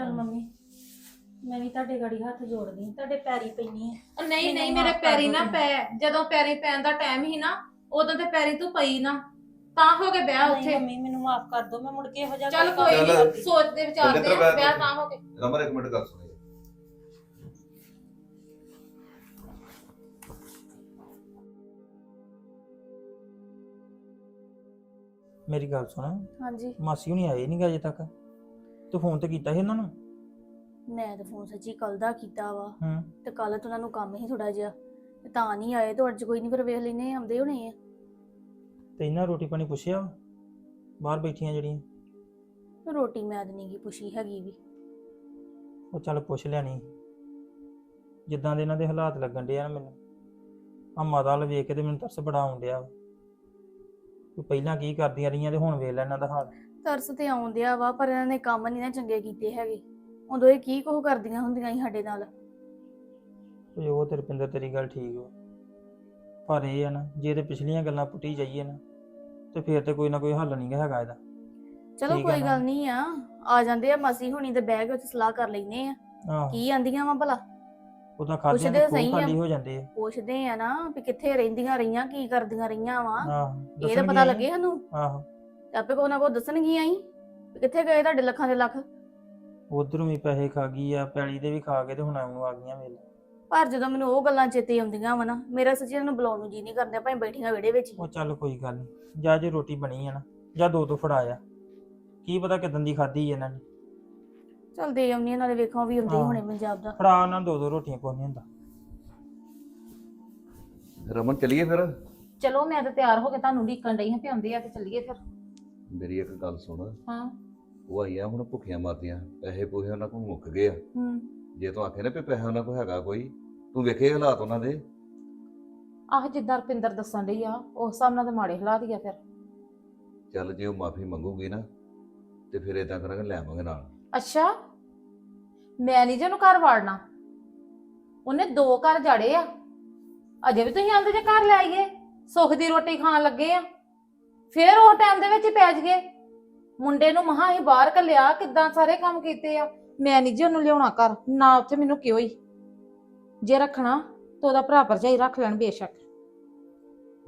ਚੱਲ ਮੰਮੀ ਮੈਂ ਵੀ ਤੁਹਾਡੇ ਗਾੜੀ ਹੱਥ ਜੋੜਦੀ ਆਂ, ਤੁਹਾਡੇ ਪੈਰੀ ਪੈਣੀ ਆ ਉਹ ਨਹੀਂ ਨਹੀਂ ਮੇਰੇ ਪੈਰੀ ਨਾ। ਪੈ ਜਦੋਂ ਪੈਰੀ ਪੈਣ ਦਾ ਟਾਈਮ ਸੀ ਨਾ ਉਦੋਂ ਤੇ ਪੈਰੀ ਤੂੰ ਪਈ ਨਾ। ਤਾਂ ਹੋ ਕੇ ਵਿਆਹ ਨਹੀਂ ਉੱਥੇ। ਮੰਮੀ ਮੈਨੂੰ ਮਾਫ ਕਰ ਦਿਓ ਮੈਂ ਮੁੜ ਕੇ ਇਹੋ ਜਿਹਾ ਚੱਲ ਕੰਮ ਕੋਈ ਨਹੀਂ। ਸੋਚਦੇ ਵਿਚਾਰਦੇ ਆ, ਵਿਆਹ ਤੋਂ- ਹੋ ਕੇ। ਰਮਨ ਇੱਕ ਮਿੰਟ ਗੱਲ ਸੁਣੀ ਮੇਰੀ ਗੱਲ ਸੁਣ। ਹਾਂਜੀ। ਮਾਸੀ ਹੁਣੀ ਆਏ ਨਹੀਂ ਅਜੇ ਤੱਕ? ਤੂੰ ਫੋਨ ਤੇ ਕੀਤਾ ਸੀ ਉਹਨਾਂ ਨੂੰ? ਮੈਂ ਤਾਂ ਫੋਨ ਸੱਚੀ ਕੱਲ ਦਾ ਕੀਤਾ ਵਾ। ਹੂੰ। ਤੇ ਕੱਲ ਤੋਂ ਉਹਨਾਂ ਨੂੰ ਕੰਮ ਹੀ ਥੋੜਾ ਜਿਹਾ। ਤੇ ਤਾਂ ਨਹੀਂ ਆਏ ਤੇ ਅੱਜ ਕੋਈ ਨਹੀਂ ਫਿਰ ਵੇਖ ਲੈਨੇ ਆਉਂਦੇ ਹੋਣੇ ਆ। ਤੇ ਇਹਨਾਂ ਰੋਟੀ ਪਾਣੀ ਪੁੱਛਿਆ? ਬਾਹਰ ਬੈਠੀਆਂ ਜਿਹੜੀਆਂ। ਰੋਟੀ ਮੈਂ ਤਾਂ ਨਹੀਂ ਗੀ ਪੁੱਛੀ ਹੈਗੀ ਵੀ। ਉਹ ਚੱਲ ਪੁੱਛ ਲੈਣੀ ਜਿੱਦਾਂ ਦੇ ਇਹਨਾਂ ਦੇ ਹਾਲਾਤ ਲੱਗਣ ਡਿਆ ਨਾ ਮੈਨੂੰ। ਆ ਮਾਤਾ ਵੱਲ ਵੇਖ ਕੇ ਤੇ ਮੈਨੂੰ ਤਰਸ ਬੜਾ ਆਉਣ ਡਿਆ ਵਾ। ਤੂੰ ਪਹਿਲਾਂ ਕੀ ਕਰਦੀਆਂ ਰਹੀਆਂ ਤੇ ਹੁਣ ਵੇਖ ਲੈ ਇਹਨਾਂ ਦਾ ਹਾਲ। ਤਰਸ ਤੇ ਆਉਂਦਿਆ ਵਾ ਪਰ ਇਹਨਾਂ ਨੇ ਕੰਮ ਨਹੀਂ ਨਾ ਚੰਗੇ ਕੀਤੇ ਹੈਗੇ। ਉਦੋਂ ਇਹ ਕੀ ਕੁਝ ਕਰਦੀਆਂ ਹੁੰਦੀਆਂ ਸੀ ਸਾਡੇ ਨਾਲ? ਓਏ ਉਹ ਤੇ ਰੁਪਿੰਦਰ ਤੇਰੀ ਗੱਲ ਠੀਕ ਵਾ ਪਰ ਇਹ ਆ ਨਾ ਜੇ ਤੇ ਪਿਛਲੀਆਂ ਗੱਲਾਂ ਪੁੱਟੀ ਜਾਈਏ ਨਾ ਤੇ ਫੇਰ ਤੇ ਕੋਈ ਨਾ ਕੋਈ ਹੱਲ ਨਹੀਂ ਹੈਗਾ ਇਹਦਾ। ਚਲੋ ਠੀਕ ਆ ਕੋਈ ਨਾ। ਗੱਲ ਨਹੀਂ ਆ। ਆ ਜਾਂਦੇ ਆ ਮਾਸੀ ਹੁਣੀ ਤੇ ਬਹਿ ਕੇ ਉੱਥੇ ਸਲਾਹ ਕਰ ਲੈਨੇ ਆ। ਆਹ। ਕੀ ਆਂਦੀਆਂ ਵਾ ਭਲਾ? ਉਹਦਾ ਖਾਦਿਆਂ ਪੁੱਛਦੇ ਦੇ ਸਹੀ ਖੂਹ ਆ। ਖਾਲੀ ਹੋ ਜਾਂਦੇ ਆ। ਪੁੱਛਦੇ ਆ ਨਾ ਵੀ ਕਿੱਥੇ ਰਹਿੰਦੀਆਂ ਰਹੀਆਂ ਕੀ ਕਰਦੀਆਂ ਰਹੀਆਂ ਵਾ। ਆਹ ਇਹ ਤਾਂ ਪਤਾ ਲੱਗੇ ਸਾਨੂੰ। ਆਹੋ। ਤੇ ਆਪੇ ਕੋ ਨਾ ਕੋ ਦੱਸਣਗੀਆਂ ਹੀ ਵੀ ਕਿੱਥੇ ਗਏ ਤੁਹਾਡੇ ਲੱਖਾਂ ਦੇ ਲੱਖ। ਉਧਰੋਂ ਵੀ ਪੈਸੇ ਖਾ ਗਈ ਆ ਪੈਲੀ ਦੇ ਵੀ ਖਾ ਕੇ ਤੇ ਹੁਣ ਆਉਂ ਆ ਗਈਆਂ ਵੇਲੇ। ਪਰ ਜਦੋਂ ਮੈਨੂੰ ਉਹ ਗੱਲਾਂ ਚੇਤੇ ਆਉਂਦੀਆਂ ਵਾ ਨਾ ਮੇਰਾ ਸੱਚੀ ਇਹਨਾਂ ਨੂੰ ਬੁਲਾਉਣ ਨੂੰ ਜੀ ਨਹੀਂ ਕਰਦਾ ਭਾਵੇਂ ਬੈਠੀਆਂ ਵਿਹੜੇ ਵਿੱਚ ਹੀ। ਉਹ ਚੱਲ ਕੋਈ ਗੱਲ ਨਹੀਂ ਜਾਂ ਜੇ ਰੋਟੀ ਬਣੀ ਆ ਨਾ ਜਾਂ ਦੋ ਦੋ ਫੜਾਇਆ ਕੀ ਪਤਾ ਕਿਦਾਂ ਦੀ ਖਾਧੀ ਇਹਨਾਂ ਨੇ। ਚੱਲ ਦੇ ਆਉਂਦੀਆਂ ਨਾਲੇ ਵੇਖਾਂ ਵੀ ਆਉਂਦੇ ਹੀ। ਹੋਣੇ ਪੰਜਾਬ ਦਾ। ਫੜਾ ਉਹਨਾਂ ਨੂੰ ਦੋ ਦੋ ਰੋਟੀਆਂ ਕੋਈ ਨਹੀਂ ਹੁੰਦਾ। ਰਮਨ ਚਲੀਏ ਫਿਰ? ਚਲੋ ਮੈਂ ਤਾਂ ਤਿਆਰ ਹੋ ਕੇ ਤੁਹਾਨੂੰ ਢੀਕਣ ਡਈ ਹਾਂ ਪਿਆਉਂਦੇ ਆ ਤੇ ਚੱਲੀਏ ਫਿਰ। ਮੇਰੀ ਇੱਕ ਗੱਲ ਸੁਣ। ਹਾਂ। ਉਹ ਆਈਆਂ ਹੁਣ ਭੁੱਖੀਆਂ ਮਰਦੀਆਂ ਪੈਸੇ ਪੂਸੇ ਉਹਨਾਂ ਕੋਲ ਮੁੱਕ ਗਏ ਆ। ਹੂੰ। ਜੇ ਤੂੰ ਆਖੇ ਨਾ ਵੀ ਪੈਸਾ ਉਹਨਾਂ ਕੋਲ ਹੈਗਾ ਕੋਈ ਤੂੰ ਵੇਖੇ ਹਾਲਾਤ ਉਹਨਾਂ ਦੇ? ਆਹ ਜਿੱਦਾਂ ਰਪਿੰਦਰ ਦੱਸਣ ਡਈ ਆ ਉਸ ਹਿਸਾਬ ਨਾਲ ਤੇ ਮਾੜੇ ਹਾਲਾਤ ਹੀ ਆ ਫਿਰ। ਚੱਲ ਜੇ ਉਹ ਮਾਫੀ ਮੰਗੂਗੀ ਨਾ ਤੇ ਫਿਰ ਇਦਾਂ ਕਰਾਂਗੇ ਲੈ ਆਵਾਂਗੇ ਨਾਲ। ਅੱਛਾ। ਮੈਂ ਨਹੀਂ ਜਿਹਨੂੰ ਘਰ ਵਾੜਨਾ। ਉਹਨੇ ਦੋ ਘਰ ਜੜੇ ਆ। ਅਜੇ ਵੀ ਤੁਸੀਂ ਆਂਦੇ ਜੇ ਘਰ ਲੈ ਆਈਏ। ਸੁੱਖ ਦੀ ਰੋਟੀ ਖਾਣ ਲੱਗੇ ਆ। ਫੇਰ ਉਹ ਟਾਈਮ ਦੇ ਵਿੱਚ ਹੀ ਪੈ ਜਗੇ ਮੁੰਡੇ ਨੂੰ ਮਹਾ ਹੀ ਬਾਹਰ ਕੱਲਿਆ ਕਿੱਦਾਂ ਸਾਰੇ ਕੰਮ ਕੀਤੇ ਆ। ਮੈਂ ਨਹੀਂ ਜੀ ਉਹਨੂੰ ਲਿਆਉਣਾ ਘਰ ਨਾ ਉੱਥੇ ਮੈਨੂੰ ਕਿਉਂ ਹੀ। ਜੇ ਰੱਖਣਾ ਤਾਂ ਉਹਦਾ ਭਰਾ ਭਰਜਾਈ ਰੱਖ ਲੈਣ ਬੇਸ਼ੱਕ।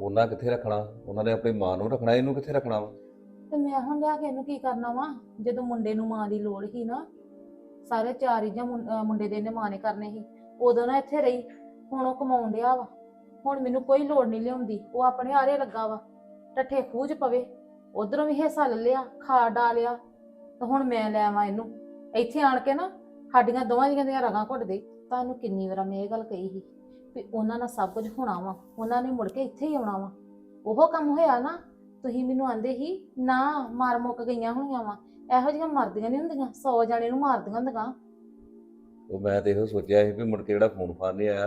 ਉਹਨਾਂ ਕਿੱਥੇ ਰੱਖਣਾ? ਉਹਨਾਂ ਨੇ ਆਪਣੀ ਮਾਂ ਨੂੰ ਰੱਖਣਾ ਇਹਨੂੰ ਕਿੱਥੇ ਰੱਖਣਾ ਵਾ? ਤੇ ਮੈਂ ਹੁਣ ਲਿਆ ਕੇ ਇਹਨੂੰ ਕੀ ਕਰਨਾ ਵਾ? ਜਦੋਂ ਮੁੰਡੇ ਨੂੰ ਮਾਂ ਦੀ ਲੋੜ ਸੀ ਨਾ ਸਾਰੇ ਚਾਰ ਜਾਂ ਮੁੰਡੇ ਦੇ ਇਹਨੇ ਮਾਂ ਨੇ ਕਰਨੇ ਸੀ। ਉਦੋਂ ਨਾ ਇੱਥੇ ਰਹੀ ਹੁਣ ਉਹ ਕਮਾਉਣ ਡਿਆ ਵਾ। ਹੁਣ ਮੈਨੂੰ ਕੋਈ ਲੋੜ ਨਹੀਂ ਲਿਆਉਂਦੀ ਉਹ ਆਪਣੇ ਆਰੇ ਲੱਗਾ ਵਾ। ਟੱਠੇ 'ਚ ਪਵੇ ਉਧਰੋਂ ਵੀ ਹਿੱਸਾ ਲੈ ਲਿਆ ਖਾ ਡਾਲਿਆ ਤੇ ਹੁਣ ਮੈਂ ਲੈ ਆਵਾਂ ਇਹਨੂੰ। ਇੱਥੇ ਆਣ ਕੇ ਨਾ ਸਾਡੀਆਂ ਦੋਵਾਂ ਜੀਆਂ ਦੀਆਂ ਰਗਾਂ ਘੁੱਟ ਦੇ। ਤੁਹਾਨੂੰ ਕਿੰਨੀ ਵਾਰ ਮੈਂ ਇਹ ਗੱਲ ਕਹੀ ਸੀ ਵੀ ਉਹਨਾਂ ਨਾਲ ਸਭ ਕੁਝ ਹੋਣਾ ਵਾ ਉਹਨਾਂ ਨੇ ਮੁੜ ਕੇ ਇੱਥੇ ਹੀ ਆਉਣਾ ਵਾ। ਉਹ ਕੰਮ ਹੋਇਆ ਨਾ ਤੁਸੀਂ ਮੈਨੂੰ ਆਂਦੇ ਸੀ ਨਾ ਮਾਰ ਮੁੱਕ ਗਈਆਂ ਹੋਣੀਆਂ ਵਾ। ਇਹੋ ਜਿਹੀਆਂ ਮਰਦੀਆਂ ਨਹੀਂ ਹੁੰਦੀਆਂ 100 ਜਾਣੇ ਨੂੰ ਮਾਰਦੀਆਂ ਹੁੰਦੀਆਂ। ਉਹ ਮੈਂ ਤੇ ਇਹੋ ਸੋਚਿਆ ਸੀ ਵੀ ਮੁੜ ਕੇ ਜਿਹੜਾ ਫੋਨ ਫਾਨ ਨਹੀਂ ਆਇਆ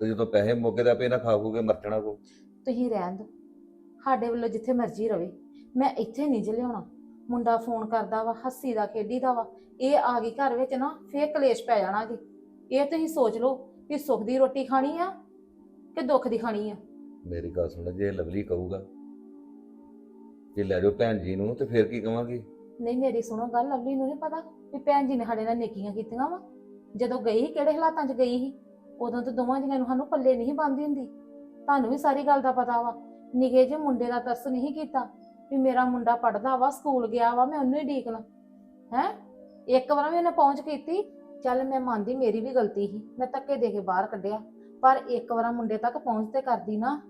ਤੇ ਜਦੋਂ ਪੈਸੇ ਮੁੱਕੇ ਤਾਂ ਆਪੇ ਨਾ ਖਾ ਮਰ ਜਾਣਾ ਕੋ। ਤੁਸੀਂ ਰਹਿਣ ਦਿਓ। ਸਾਡੇ ਵੱਲੋਂ ਜਿੱਥੇ ਮਰਜ਼ੀ ਰਵੇ। ਮੈਂ ਇੱਥੇ ਨਹੀਂ ਜੇ ਲਿਆਉਣਾ ਮੁੰਡਾ ਫੋਨ ਕਰਦਾ ਵਾ ਹੱਸੀ ਦਾ ਖੇਡੀ ਦਾ ਵਾ। ਇਹ ਆ ਗਈ ਘਰ ਵਿੱਚ ਨਾ ਫੇਰ ਕਲੇਸ਼ ਪੈ ਜਾਣਾ ਜੀ। ਇਹ ਤੁਸੀਂ ਸੋਚ ਲਓ ਕਿ ਸੁੱਖ ਦੀ ਰੋਟੀ ਖਾਣੀ ਆ ਕਿ ਦੁੱਖ ਦੀ ਖਾਣੀ ਆ। ਮੇਰੀ ਗੱਲ ਸੁਣ ਜੇ ਲਵਲੀ ਕਹੂਗਾ ਜੇ ਲੈ ਜਾਓ ਭੈਣ ਜੀ ਨੂੰ ਤੇ ਫਿਰ ਕੀ ਕਵਾਂਗੇ? ਨਹੀਂ ਮੇਰੀ ਸੁਣੋ ਗੱਲ ਲਵਲੀ ਨੂੰ ਨਹੀਂ ਪਤਾ ਵੀ ਭੈਣ ਜੀ ਨੇ ਸਾਡੇ ਨਾਲ ਨੇਕੀਆਂ ਕੀਤੀਆਂ ਵਾ। ਜਦੋਂ ਗਈ ਸੀ ਕਿਹੜੇ ਹਾਲਾਤਾਂ 'ਚ ਗਈ ਸੀ? ਉਦੋਂ ਤਾਂ ਦੋਵਾਂ ਜੀਆਂ ਨੂੰ ਸਾਨੂੰ ਪੱਲੇ ਨਹੀਂ ਬੰਦੀ ਹੁੰਦੀ। ਤੁਹਾਨੂੰ ਵੀ ਸਾਰੀ ਗੱਲ ਦਾ ਪਤਾ ਵਾ। ਨਿਗੇ ਜੇ ਮੁੰਡੇ ਦਾ ਤਰਸ ਨਹੀਂ ਕੀਤਾ ਵੀ ਮੇਰਾ ਮੁੰਡਾ ਪੜਦਾ ਵਾ, ਸਕੂਲ ਗਿਆ ਵਾ, ਮੈਂ ਉਹਨੂੰ ਹੀ ਢੀਕਣਾ। ਹੈ? ਇੱਕ ਵਾਰ ਵੀ ਉਹਨੇ ਪਹੁੰਚ ਕੀਤੀ, ਚੱਲ ਮੈਂ ਮੰਨਦੀ ਮੇਰੀ ਵੀ ਗਲਤੀ ਸੀ, ਮੈਂ ਧੱਕੇ ਦੇ ਕੇ ਬਾਹਰ ਕੱਢਿਆ। ਪਰ ਇੱਕ ਵਾਰ ਮੁੰਡੇ ਤੱਕ ਪਹੁੰਚ ਤੇ ਕਰਦੀ ਨਾ।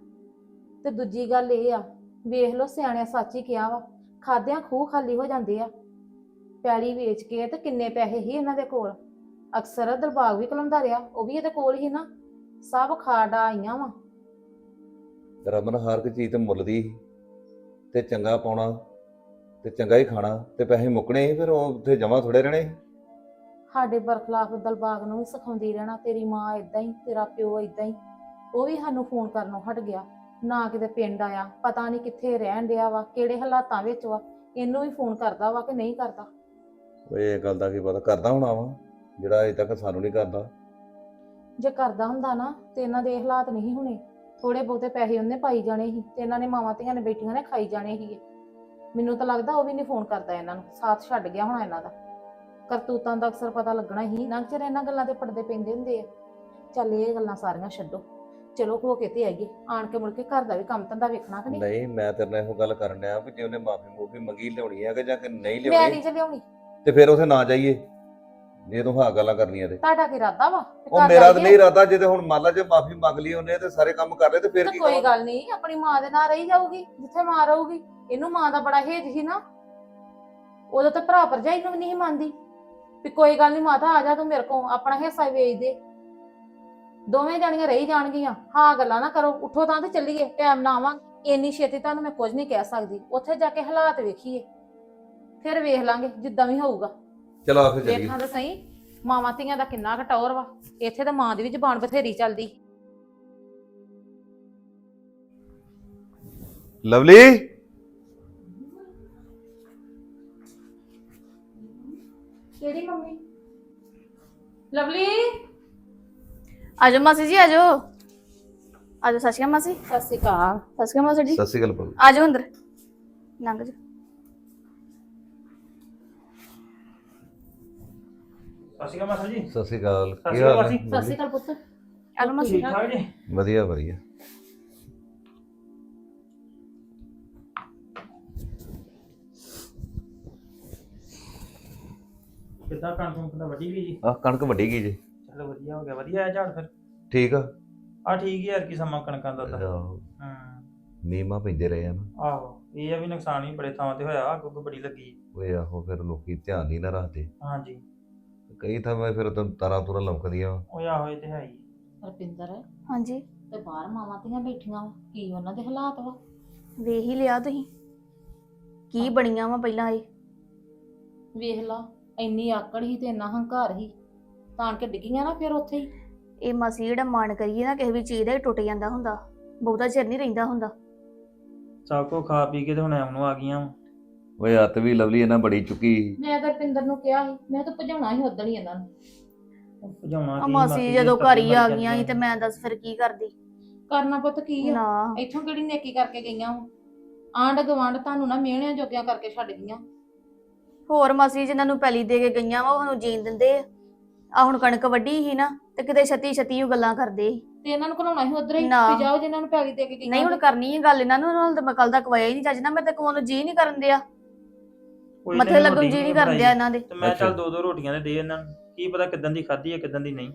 ਤੇ ਦੂਜੀ ਗੱਲ ਇਹ ਆ, ਵੇਖ ਲਓ ਸਿਆਣਿਆਂ ਸੱਚ ਹੀ ਕਿਹਾ ਵਾ, ਖਾਦਿਆਂ ਖੂਹ ਖਾਲੀ ਹੋ ਜਾਂਦੇ ਆ। ਪੈਲੀ ਵੇਚ ਕੇ ਤੇ ਕਿੰਨੇ ਪੈਸੇ ਹੀ ਇਹਨਾਂ ਦੇ ਕੋਲ? ਅਕਸਰ ਦਰਬਾਗ ਵੀ ਕਲਮਦਾ ਰਿਹਾ, ਉਹ ਵੀ ਇਹਦੇ ਕੋਲ ਹੀ ਨਾ। ਸਭ ਖਾੜਾ ਆਈਆਂ ਵਾ। ਰਮਨ ਹਰ ਇੱਕ ਚੀਜ਼ ਤੇ ਮੁੱਲ ਦੀ ਸੀ ਤੇ ਚੰਗਾ ਪਾਉਣਾ ਤੇ ਚੰਗਾ ਹੀ ਖਾਣਾ ਤੇ ਪੈਸੇ ਮੁੱਕਣੇ ਸੀ ਫਿਰ ਉਹ ਉੱਥੇ ਜਮਾ ਥੋੜੇ ਰਹਿਣੇ ਸੀ। ਸਾਡੇ ਬਰਖਲਾਫ ਦਲਬਾਗ ਨੂੰ ਵੀ ਸਿਖਾਉਂਦੀ ਰਹਿਣਾ ਤੇਰੀ ਮਾਂ ਇਦਾਂ ਹੀ ਤੇਰਾ ਪਿਓ ਇਦਾਂ ਹੀ। ਉਹ ਵੀ ਸਾਨੂੰ ਫੋਨ ਕਰਨੋਂ ਹਟ ਗਿਆ। ਨਾ ਕਿਤੇ ਪਿੰਡ ਆਇਆ ਪਤਾ ਨਹੀਂ ਕਿੱਥੇ ਰਹਿਣ ਡਿਆ ਵਾ ਕਿਹੜੇ ਹਾਲਾਤਾਂ ਵਿੱਚ ਵਾ। ਇਹਨੂੰ ਵੀ ਫੋਨ ਕਰਦਾ ਵਾ ਕਿ ਨਹੀਂ ਕਰਦਾ। ਓਏ ਇਹ ਗੱਲ ਦਾ ਕੀ ਪਤਾ ਕਰਦਾ ਹੋਣਾ ਵਾ ਜਿਹੜਾ ਅਜੇ ਤੱਕ ਸਾਨੂੰ ਨਹੀਂ ਕਰਦਾ। ਜੇ ਕਰਦਾ ਹੁੰਦਾ ਨਾ ਤੇ ਇਹਨਾਂ ਦੇ ਇਹ ਹਾਲਾਤ ਨਹੀਂ ਹੋਣੇ। ਥੋੜੇ ਬਹੁਤੇ ਪੈਸੇ ਉਹਨੇ ਪਾਈ ਜਾਣੇ ਸੀ ਤੇ ਇਹਨਾਂ ਨੇ ਮਾਵਾਂ ਧੀਆਂ ਨੇ ਬੇਟੀਆਂ ਨੇ ਖਾਈ ਜਾਣੇ ਸੀਗੇ। ਮੈਨੂੰ ਤਾਂ ਲੱਗਦਾ ਉਹ ਵੀ ਨਹੀਂ ਫੋਨ ਕਰਦਾ ਇਹਨਾਂ ਨੂੰ ਸਾਥ ਛੱਡ ਗਿਆ ਹੋਣਾ ਇਹਨਾਂ ਦਾ। ਕਰਤੂਤਾਂ ਦਾ ਅਕਸਰ ਪਤਾ ਲੱਗਣਾ ਹੀ ਨਾ ਚਿਰ ਇਹਨਾਂ ਗੱਲਾਂ ਦੇ ਪਰਦੇ ਪੈਂਦੇ ਹੁੰਦੇ ਆ। ਚੱਲ ਇਹ ਗੱਲਾਂ ਸਾਰੀਆਂ ਛੱਡੋ। ਚਲੋ ਹੋ ਕੇ ਤੇ ਆਈਏ ਆਣ ਕੇ ਮੁੜ ਕੇ ਘਰ ਦਾ ਵੀ ਕੰਮ ਧੰਦਾ ਵੇਖਣਾ ਕਿ ਨਹੀਂ? ਨਹੀਂ ਮੈਂ ਤੇਰੇ ਨਾਲ ਇਹੋ ਗੱਲ ਕਰਨ ਡਿਆ ਵੀ ਜੇ ਉਹਨੇ ਮਾਫੀ ਮੂਫੀ ਮੰਗੀ ਲਿਆਉਣੀ ਹੈ ਕਿ ਜਾਂ ਕਿ ਨਹੀਂ ਮੈਂ ਲਿਆਉਣੀ? ਨਹੀਂ ਜੇ ਲਿਆਉਣੀ। ਤੇ ਫਿਰ ਉਥੇ ਨਾ ਜਾਈਏ। ਜੇ ਤੂੰ ਹਾਂ ਗੱਲਾਂ ਕਰਨੀਆਂ ਤੇ। ਤੁਹਾਡਾ ਕੀ ਇਰਾਦਾ ਵਾ? ਤੇ ਉਹ ਘਰ ਮੇਰਾ ਤਾਂ ਜਾਈਏ? ਨਹੀਂ ਇਰਾਦਾ ਜੇ ਤੇ ਹੁਣ ਮੰਨ ਲਾ ਜੇ ਮਾਫੀ ਮੰਗ ਲਈ ਉਹਨੇ ਤੇ ਸਾਰੇ ਕੰਮ ਕਰ ਲਏ ਤੇ ਫਿਰ ਤੇ ਕੀ ਕੋਈ? ਗੱਲ ਨਹੀਂ ਆਪਣੀ ਮਾਂ ਦੇ ਨਾਲ ਰਹੀ ਜਾਊਗੀ ਜਿੱਥੇ ਮਾਂ ਰਹੂਗੀ ਇਹਨੂੰ ਮਾਂ ਦਾ ਬੜਾ ਹੇਜ ਸੀ ਨਾ। ਉਦੋਂ ਤਾਂ ਭਰਾ ਭਰਜਾਈ ਨੂੰ ਵੀ ਨਹੀਂ ਮੰਨਦੀ। ਵੀ ਕੋਈ ਗੱਲ ਨਹੀਂ ਮਾਤਾ ਆ ਜਾ ਤੂੰ ਮੇਰੇ ਕੋਲ ਆਪਣਾ ਹਿੱਸਾ ਹੀ ਵੇਚ ਦੇ। ਦੋਵੇਂ ਜਾਣੀਆਂ ਰਹੀ ਜਾਣਗੀਆਂ ਹਾਂ ਗੱਲਾਂ ਨਾ ਕਰੋ ਉੱਠੋ ਤਾਂ ਤੇ ਚੱਲੀਏ ਟਾਈਮ ਨਾ ਆਵਾਂ। ਇੰਨੀ ਛੇਤੀ ਤੁਹਾਨੂੰ ਮੈਂ ਕੁਝ ਨਹੀਂ ਕਹਿ ਸਕਦੀ ਉੱਥੇ ਜਾ ਕੇ ਹਾਲਾਤ ਵੇਖੀਏ। ਫਿਰ ਵੇਖ ਲਾਂਗੇ ਜਿੱਦਾਂ ਵੀ ਹੋਊਗਾ। ਚਲੋ ਫਿਰ ਚੱਲੀਏ। ਵੇਖਾਂ ਤਾਂ ਸਹੀ ਮਾਵਾਂ ਧੀਆਂ ਦਾ ਕਿੰਨਾ ਘਟੌਰ ਵਾ। ਇੱਥੇ ਤਾਂ ਮਾਂ ਦੀ ਵੀ ਜ਼ਬਾਨ ਬਥੇਰੀ ਚੱਲਦੀ। ਲਵਲੀ? ਕਿਹੜੀ ਮੰਮੀ? ਲਵਲੀ? ਆਜੋ ਮਾਸੀ ਜੀ ਆਜੋ। ਆਜੋ ਸਤਿ ਸ਼੍ਰੀ ਅਕਾਲ ਮਾਸੀ। ਸਤਿ ਸ਼੍ਰੀ ਅਕਾਲ। ਸਤਿ ਸ਼੍ਰੀ ਅਕਾਲ ਮਾਸੀ ਜੀ। ਸਤਿ ਸ਼੍ਰੀ ਅਕਾਲ ਭਾਬੀ ਆਜੋ ਅੰਦਰ। ਲੰਘ ਜਾ ਸ਼੍ਰੀ ਅਕਾਲ ਮਾਸਟਰ ਜੀ। ਸਤਿ ਸ਼੍ਰੀ ਅਕਾਲ। ਸਤਿ ਕੀ ਸ਼੍ਰੀ ਅਕਾਲ ਹਾਲ। ਹੈ? ਸਤਿ ਸ਼੍ਰੀ ਅਕਾਲ ਪੁੱਤ। ਆਲੋ ਮਾਸੀ ਠੀਕ ਠਾਕ ਜੀ? ਵਧੀਆ ਵਧੀਆ। ਕਿੱਦਾਂ ਕਣਕ ਕੁਣਕ ਦਾ ਵੱਡੀ ਗਈ ਜੀ? ਆ ਕਣਕ ਵੱਡੀ ਗਈ ਜੇ। ਚਲੋ ਵਧੀਆ ਹੋ ਗਿਆ ਵਧੀਆ ਆ ਝਾੜ ਫਿਰ? ਠੀਕ ਆ। ਆ ਠੀਕ ਹੀ ਯਾਰ ਕੀ ਸਮਾਂ ਕਣਕਾਂ ਦਾ ਤਾਂ। ਆਹੋ, ਹੂੰ। ਮੀਂਹ ਪੈਂਦੇ ਰਹੇ ਆ ਨਾ। ਆਹੋ ਇਹ ਆ ਵੀ ਨੁਕਸਾਨ ਵੀ ਬੜੇ ਥਾਵਾਂ ਤੇ ਹੋਇਆ ਅੱਗ ਉੱਗ ਬੜੀ ਲੱਗੀ। ਓਏ ਆਹੋ ਫਿਰ ਲੋਕੀ ਧਿਆਨ ਨਹੀਂ ਨਾ ਰੱਖਦੇ। ਹਾਂਜੀ। ਕਈ ਥਾਵਾਂ ਫਿਰ ਤਾਂ ਤਾਰਾਂ ਤੁਰਾਂ ਲਮਕਦੀਆਂ ਵਾਂ। ਉਹ ਆਹੋ ਇਹ ਤੇ ਹੈ ਹੀ। ਰਪਿੰਦਰ ਹਾਂਜੀ। ਤੇ ਬਾਹਰ ਮਾਵਾਂ ਧੀਆਂ ਬੈਠੀਆਂ ਵਾ ਕੀ ਉਹਨਾਂ ਦੇ ਹਾਲਾਤ ਵਾ? ਵੇਖ ਹੀ ਲਿਆ ਤੁਸੀਂ। ਕੀ ਬਣੀਆਂ ਵਾ ਪਹਿਲਾਂ ਇਹ? ਵੇਖ ਲਾ ਇੰਨੀ ਆਕੜ ਹੀ ਤੇ ਇੰਨਾ ਹੰਕਾਰ ਹੀ। ਤਾਣ ਕੇ ਡਿੱਗੀਆਂ ਨਾ ਫਿਰ ਉੱਥੇ ਹੀ। ਇਹ ਮਾਸੀ ਜਿਹੜਾ ਮਾਣ ਕਰੀਏ ਨਾ ਕਿਸੇ ਵੀ ਚੀਜ਼ ਦਾ ਇਹ ਟੁੱਟ ਜਾਂਦਾ ਹੁੰਦਾ। ਬਹੁਤਾ ਚਿਰ ਨਹੀਂ ਰਹਿੰਦਾ ਹੁੰਦਾ। ਸਭ ਕੋ ਖਾ ਪੀ ਕੇ ਤੇ ਹੁਣ ਐਮ ਨੂੰ ਆ ਗਈਆਂ ਵਾਂ। ਓਏ ਅੱਤ ਵੀ ਲਵਲੀ ਇਹਨਾਂ ਬੜੀ ਚੁੱਕੀ। ਮੈਂ ਤਾਂ ਰਪਿੰਦਰ ਨੂੰ ਕਿਹਾ ਸੀ ਮੈਂ ਤਾਂ ਭਜਾਉਣਾ ਸੀ ਉਦਣ ਹੀ ਇਹਨਾਂ ਨੂੰ। ਉਹ ਭਜਾਉਣਾ ਆ ਕੀ ਮਾਸੀ ਬਾਕੀ ਜਦੋਂ ਘਰ ਹੀ ਆ ਗਈਆਂ ਸੀ ਤੇ। ਮੈਂ ਦੱਸ ਫਿਰ ਕੀ ਕਰਦੀ? ਕਰਨਾ ਪੁੱਤ ਕੀ ਆ? ਨਾ। ਇੱਥੋਂ ਕਿਹੜੀ ਨੇਕੀ ਕਰਕੇ ਗਈਆਂ ਵਾ? ਆਂਡ ਗਵਾਂਡ ਤੁਹਾਨੂੰ ਨਾ ਮਿਹਣਿਆਂ ਜੋਗਿਆਂ ਕਰਕੇ ਛੱਡ ਗਈਆਂ। ਹੋਰ ਮਾਸੀ ਜਿਨ੍ਹਾਂ ਨੂੰ ਪੈਲੀ ਦੇ ਕੇ ਗਈਆਂ ਵਾ ਉਹਨੂੰ ਜੀਣ ਦਿੰਦੇ ਆ। ਆ ਹੁਣ ਕਣਕ ਵੱਢੀ ਸੀ ਨਾ ਤੇ ਕਿਤੇ ਛਤੀ ਛਤੀ ਉਹ ਗੱਲਾਂ ਕਰਦੇ ਸੀ। ਤੇ ਇਹਨਾਂ ਨੂੰ ਘਲਾਉਣਾ ਸੀ ਉਧਰ ਹੀ ਨਾ। ਵੀ ਜਾਓ ਜਿਨ੍ਹਾਂ ਨੂੰ ਪੈਲੀ ਦੇ ਕੇ ਗਈਆਂ ਨਹੀਂ ਹੁਣ ਕਰਨੀ ਹੈ ਗੱਲ ਇਹਨਾਂ ਨੂੰ ਨਾਲ ਤਾਂ ਮੈਂ ਕੱਲ ਦਾ ਕਵਾਇਆ ਹੀ ਨਹੀਂ ਚੱਜ ਨਾ ਮੈਂ ਤੇ ਕੋਨ ਜੀ ਨਹੀਂ ਕਰਨ ਦਿਆ। ਕੋਈ ਮੱਥੇ ਲੱਗਣ ਰੋਟੀ ਜੀ ਨਹੀਂ ਦਿਆ ਬਣਾਈ। ਇਹਨਾਂ ਦੇ। ਤੇ ਮੈਂ ਚੱਲ। ਦੋ ਦੋ ਰੋਟੀਆਂ ਦੇ ਦੇ ਇਹਨਾਂ ਨੂੰ। ਕੀ ਪਤਾ ਕਿਦਾਂ ਦੀ ਖਾਧੀ ਹੈ ਕਿਦਾਂ ਦੀ ਨਹੀਂ।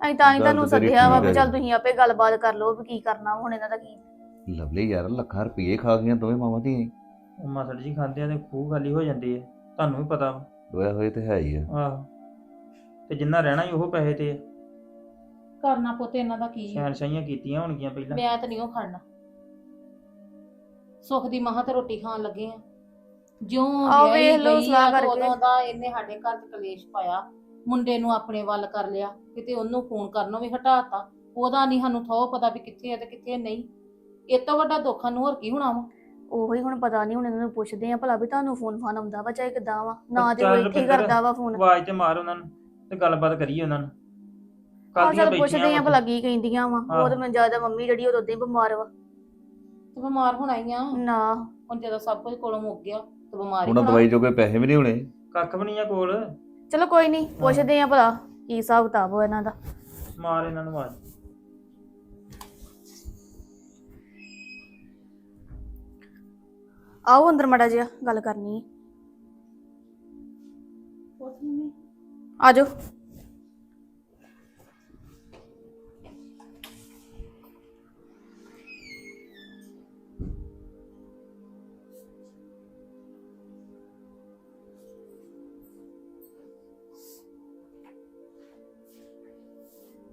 ਅਸੀਂ ਤਾਂ ਹੀ ਗੱਲ ਤੁਹਾਨੂੰ ਤਾਂ ਤੇਰੀ ਸੱਦਿਆ ਵਾ ਠੀਕ ਵੀ ਹੈ। ਚੱਲ ਤੁਸੀਂ ਆਪੇ ਗੱਲਬਾਤ ਕਰ ਲਓ ਵੀ ਕੀ ਕਰਨਾ ਵਾ ਹੁਣ ਇਹਨਾਂ ਦਾ ਕੀ। ਲਵਲੀ ਯਾਰ ਲੱਖਾਂ ਰੁਪਏ ਖਾ ਗਈਆਂ ਦੋਵੇਂ ਮਾਵਾਂ ਦੀਆਂ ਉਹ ਮਾਸੜ ਜੀ ਖਾਂਦੇ ਆ ਤੇ ਖੂਹ ਖਾਲੀ ਹੋ ਜਾਂਦੇ ਆ। ਤੁਹਾਨੂੰ ਵੀ ਪਤਾ ਵਾ। ਦੋਇਆ ਹੋਏ ਤੇ ਹੈ ਹੀ ਆ। ਆਹੋ। ਤੇ ਜਿੰਨਾ ਰਹਿਣਾ ਹੀ ਉਹ ਪੈਸੇ ਤੇ ਆ। ਕਰਨਾ ਪੁੱਤ ਇਹਨਾਂ ਦਾ ਕੀ ਆ? ਸ਼ਹਿਨਸ਼ਾਹੀਆਂ ਕੀਤੀਆਂ ਹੋਣਗੀਆਂ ਪਹਿਲਾਂ। ਮੈਂ ਤਾਂ ਨਹੀਂ ਉਹ ਖੜਨਾ। ਸੁੱਖ ਦੀ ਮਾਂ ਤੇ ਰੋਟੀ ਖਾਣ ਲੱਗੇ ਆ। ਜਿਉਂ ਆਹੋ ਵਿਆਹੀ ਵੇਖ ਲਓ ਗਈ ਸਲਾਹ ਤੇ ਕਰਕੇ। ਉਦੋਂ ਦਾ ਇਹਨੇ ਸਾਡੇ ਘਰ ਚ ਕਲੇਸ਼ ਪਾਇਆ। ਮੁੰਡੇ ਨੂੰ ਆਪਣੇ ਵੱਲ ਕਰ ਲਿਆ। ਕਿਤੇ ਉਹਨੂੰ ਫੋਨ ਕਰਨੋਂ ਵੀ ਹਟਾਤਾ। ਉਹਦਾ ਨਹੀਂ ਸਾਨੂੰ ਥੋ ਪਤਾ ਵੀ ਕਿੱਥੇ ਆ ਤੇ ਕਿੱਥੇ ਨਹੀਂ। ਇਹ ਤੋਂ ਵੱਡਾ ਦੁੱਖ ਨੂੰ ਹੋਰ ਕੀ ਹੋਣਾ ਵਾ? ਉਹੀ ਹੁਣ ਪਤਾ ਨਹੀਂ ਹੁਣ ਇਹਨਾਂ ਨੂੰ ਪੁੱਛਦੇ ਆ ਭਲਾ ਵੀ ਤੁਹਾਨੂੰ ਫੋਨ ਫਾਨ ਆਉਂਦਾ ਵਾ ਚਾਹੇ ਕਿਦਾਂ ਵਾ। ਨਾ ਤੇ ਚੱਲ ਇੱਥੇ ਰੁਪਿੰਦਰ, ਕਰਦਾ ਵਾ ਫੋਨ। ਆਵਾਜ਼ ਤੇ ਮਾਰ ਉਹਨਾਂ ਨੂੰ ਤੇ ਗੱਲਬਾਤ ਕਰੀਏ ਉਹਨਾਂ ਨੂੰ। ਆ ਕਾਹਦੀਆਂ ਚੱਲ ਪੁੱਛਦੇ ਆ ਭਲਾ ਕੀ ਕਹਿੰਦੀਆਂ ਵਾ। ਉਹ ਆਹੋ। ਤਾਂ ਮੈਂ ਜ਼ਿਆਦਾ ਮੰਮੀ ਜਿਹੜੀ ਉਹ ਉਦੋਂ ਹੀ ਬਿਮਾਰ ਵਾ। ਤੇ ਬਿਮਾਰ ਹੋਣਾ ਹੀ ਆ। ਨਾ। ਹੁਣ ਜਦੋਂ ਸਭ ਕੁਝ ਕੋਲੋਂ ਮੁੱਕ ਗਿਆ। ਤੇ ਬਿਮਾਰ ਹੀ ਉਹਨਾਂ ਹੋਣਾ। ਦਵਾਈ ਜੋਗੇ ਪੈਸੇ ਵੀ ਨਹੀਂ ਹੋਣੇ। ਕੱਖ ਵੀ ਨਹੀਂ ਆ ਕੋਲ। ਚਲੋ ਕੋਈ ਨਹੀਂ ਪੁੱਛਦੇ ਆ ਭਲਾ ਕੀ ਹਿਸਾਬ ਕਿਤਾਬ ਵਾ ਇਹਨਾਂ ਦਾ। ਮਾਰ ਇਹਨਾਂ ਨੂੰ ਆਵਾਜ਼। ਆਓ ਅੰਦਰ ਮੜਾ ਜਿਹਾ ਗੱਲ ਕਰਨੀ ਹੈ। ਆਜੋ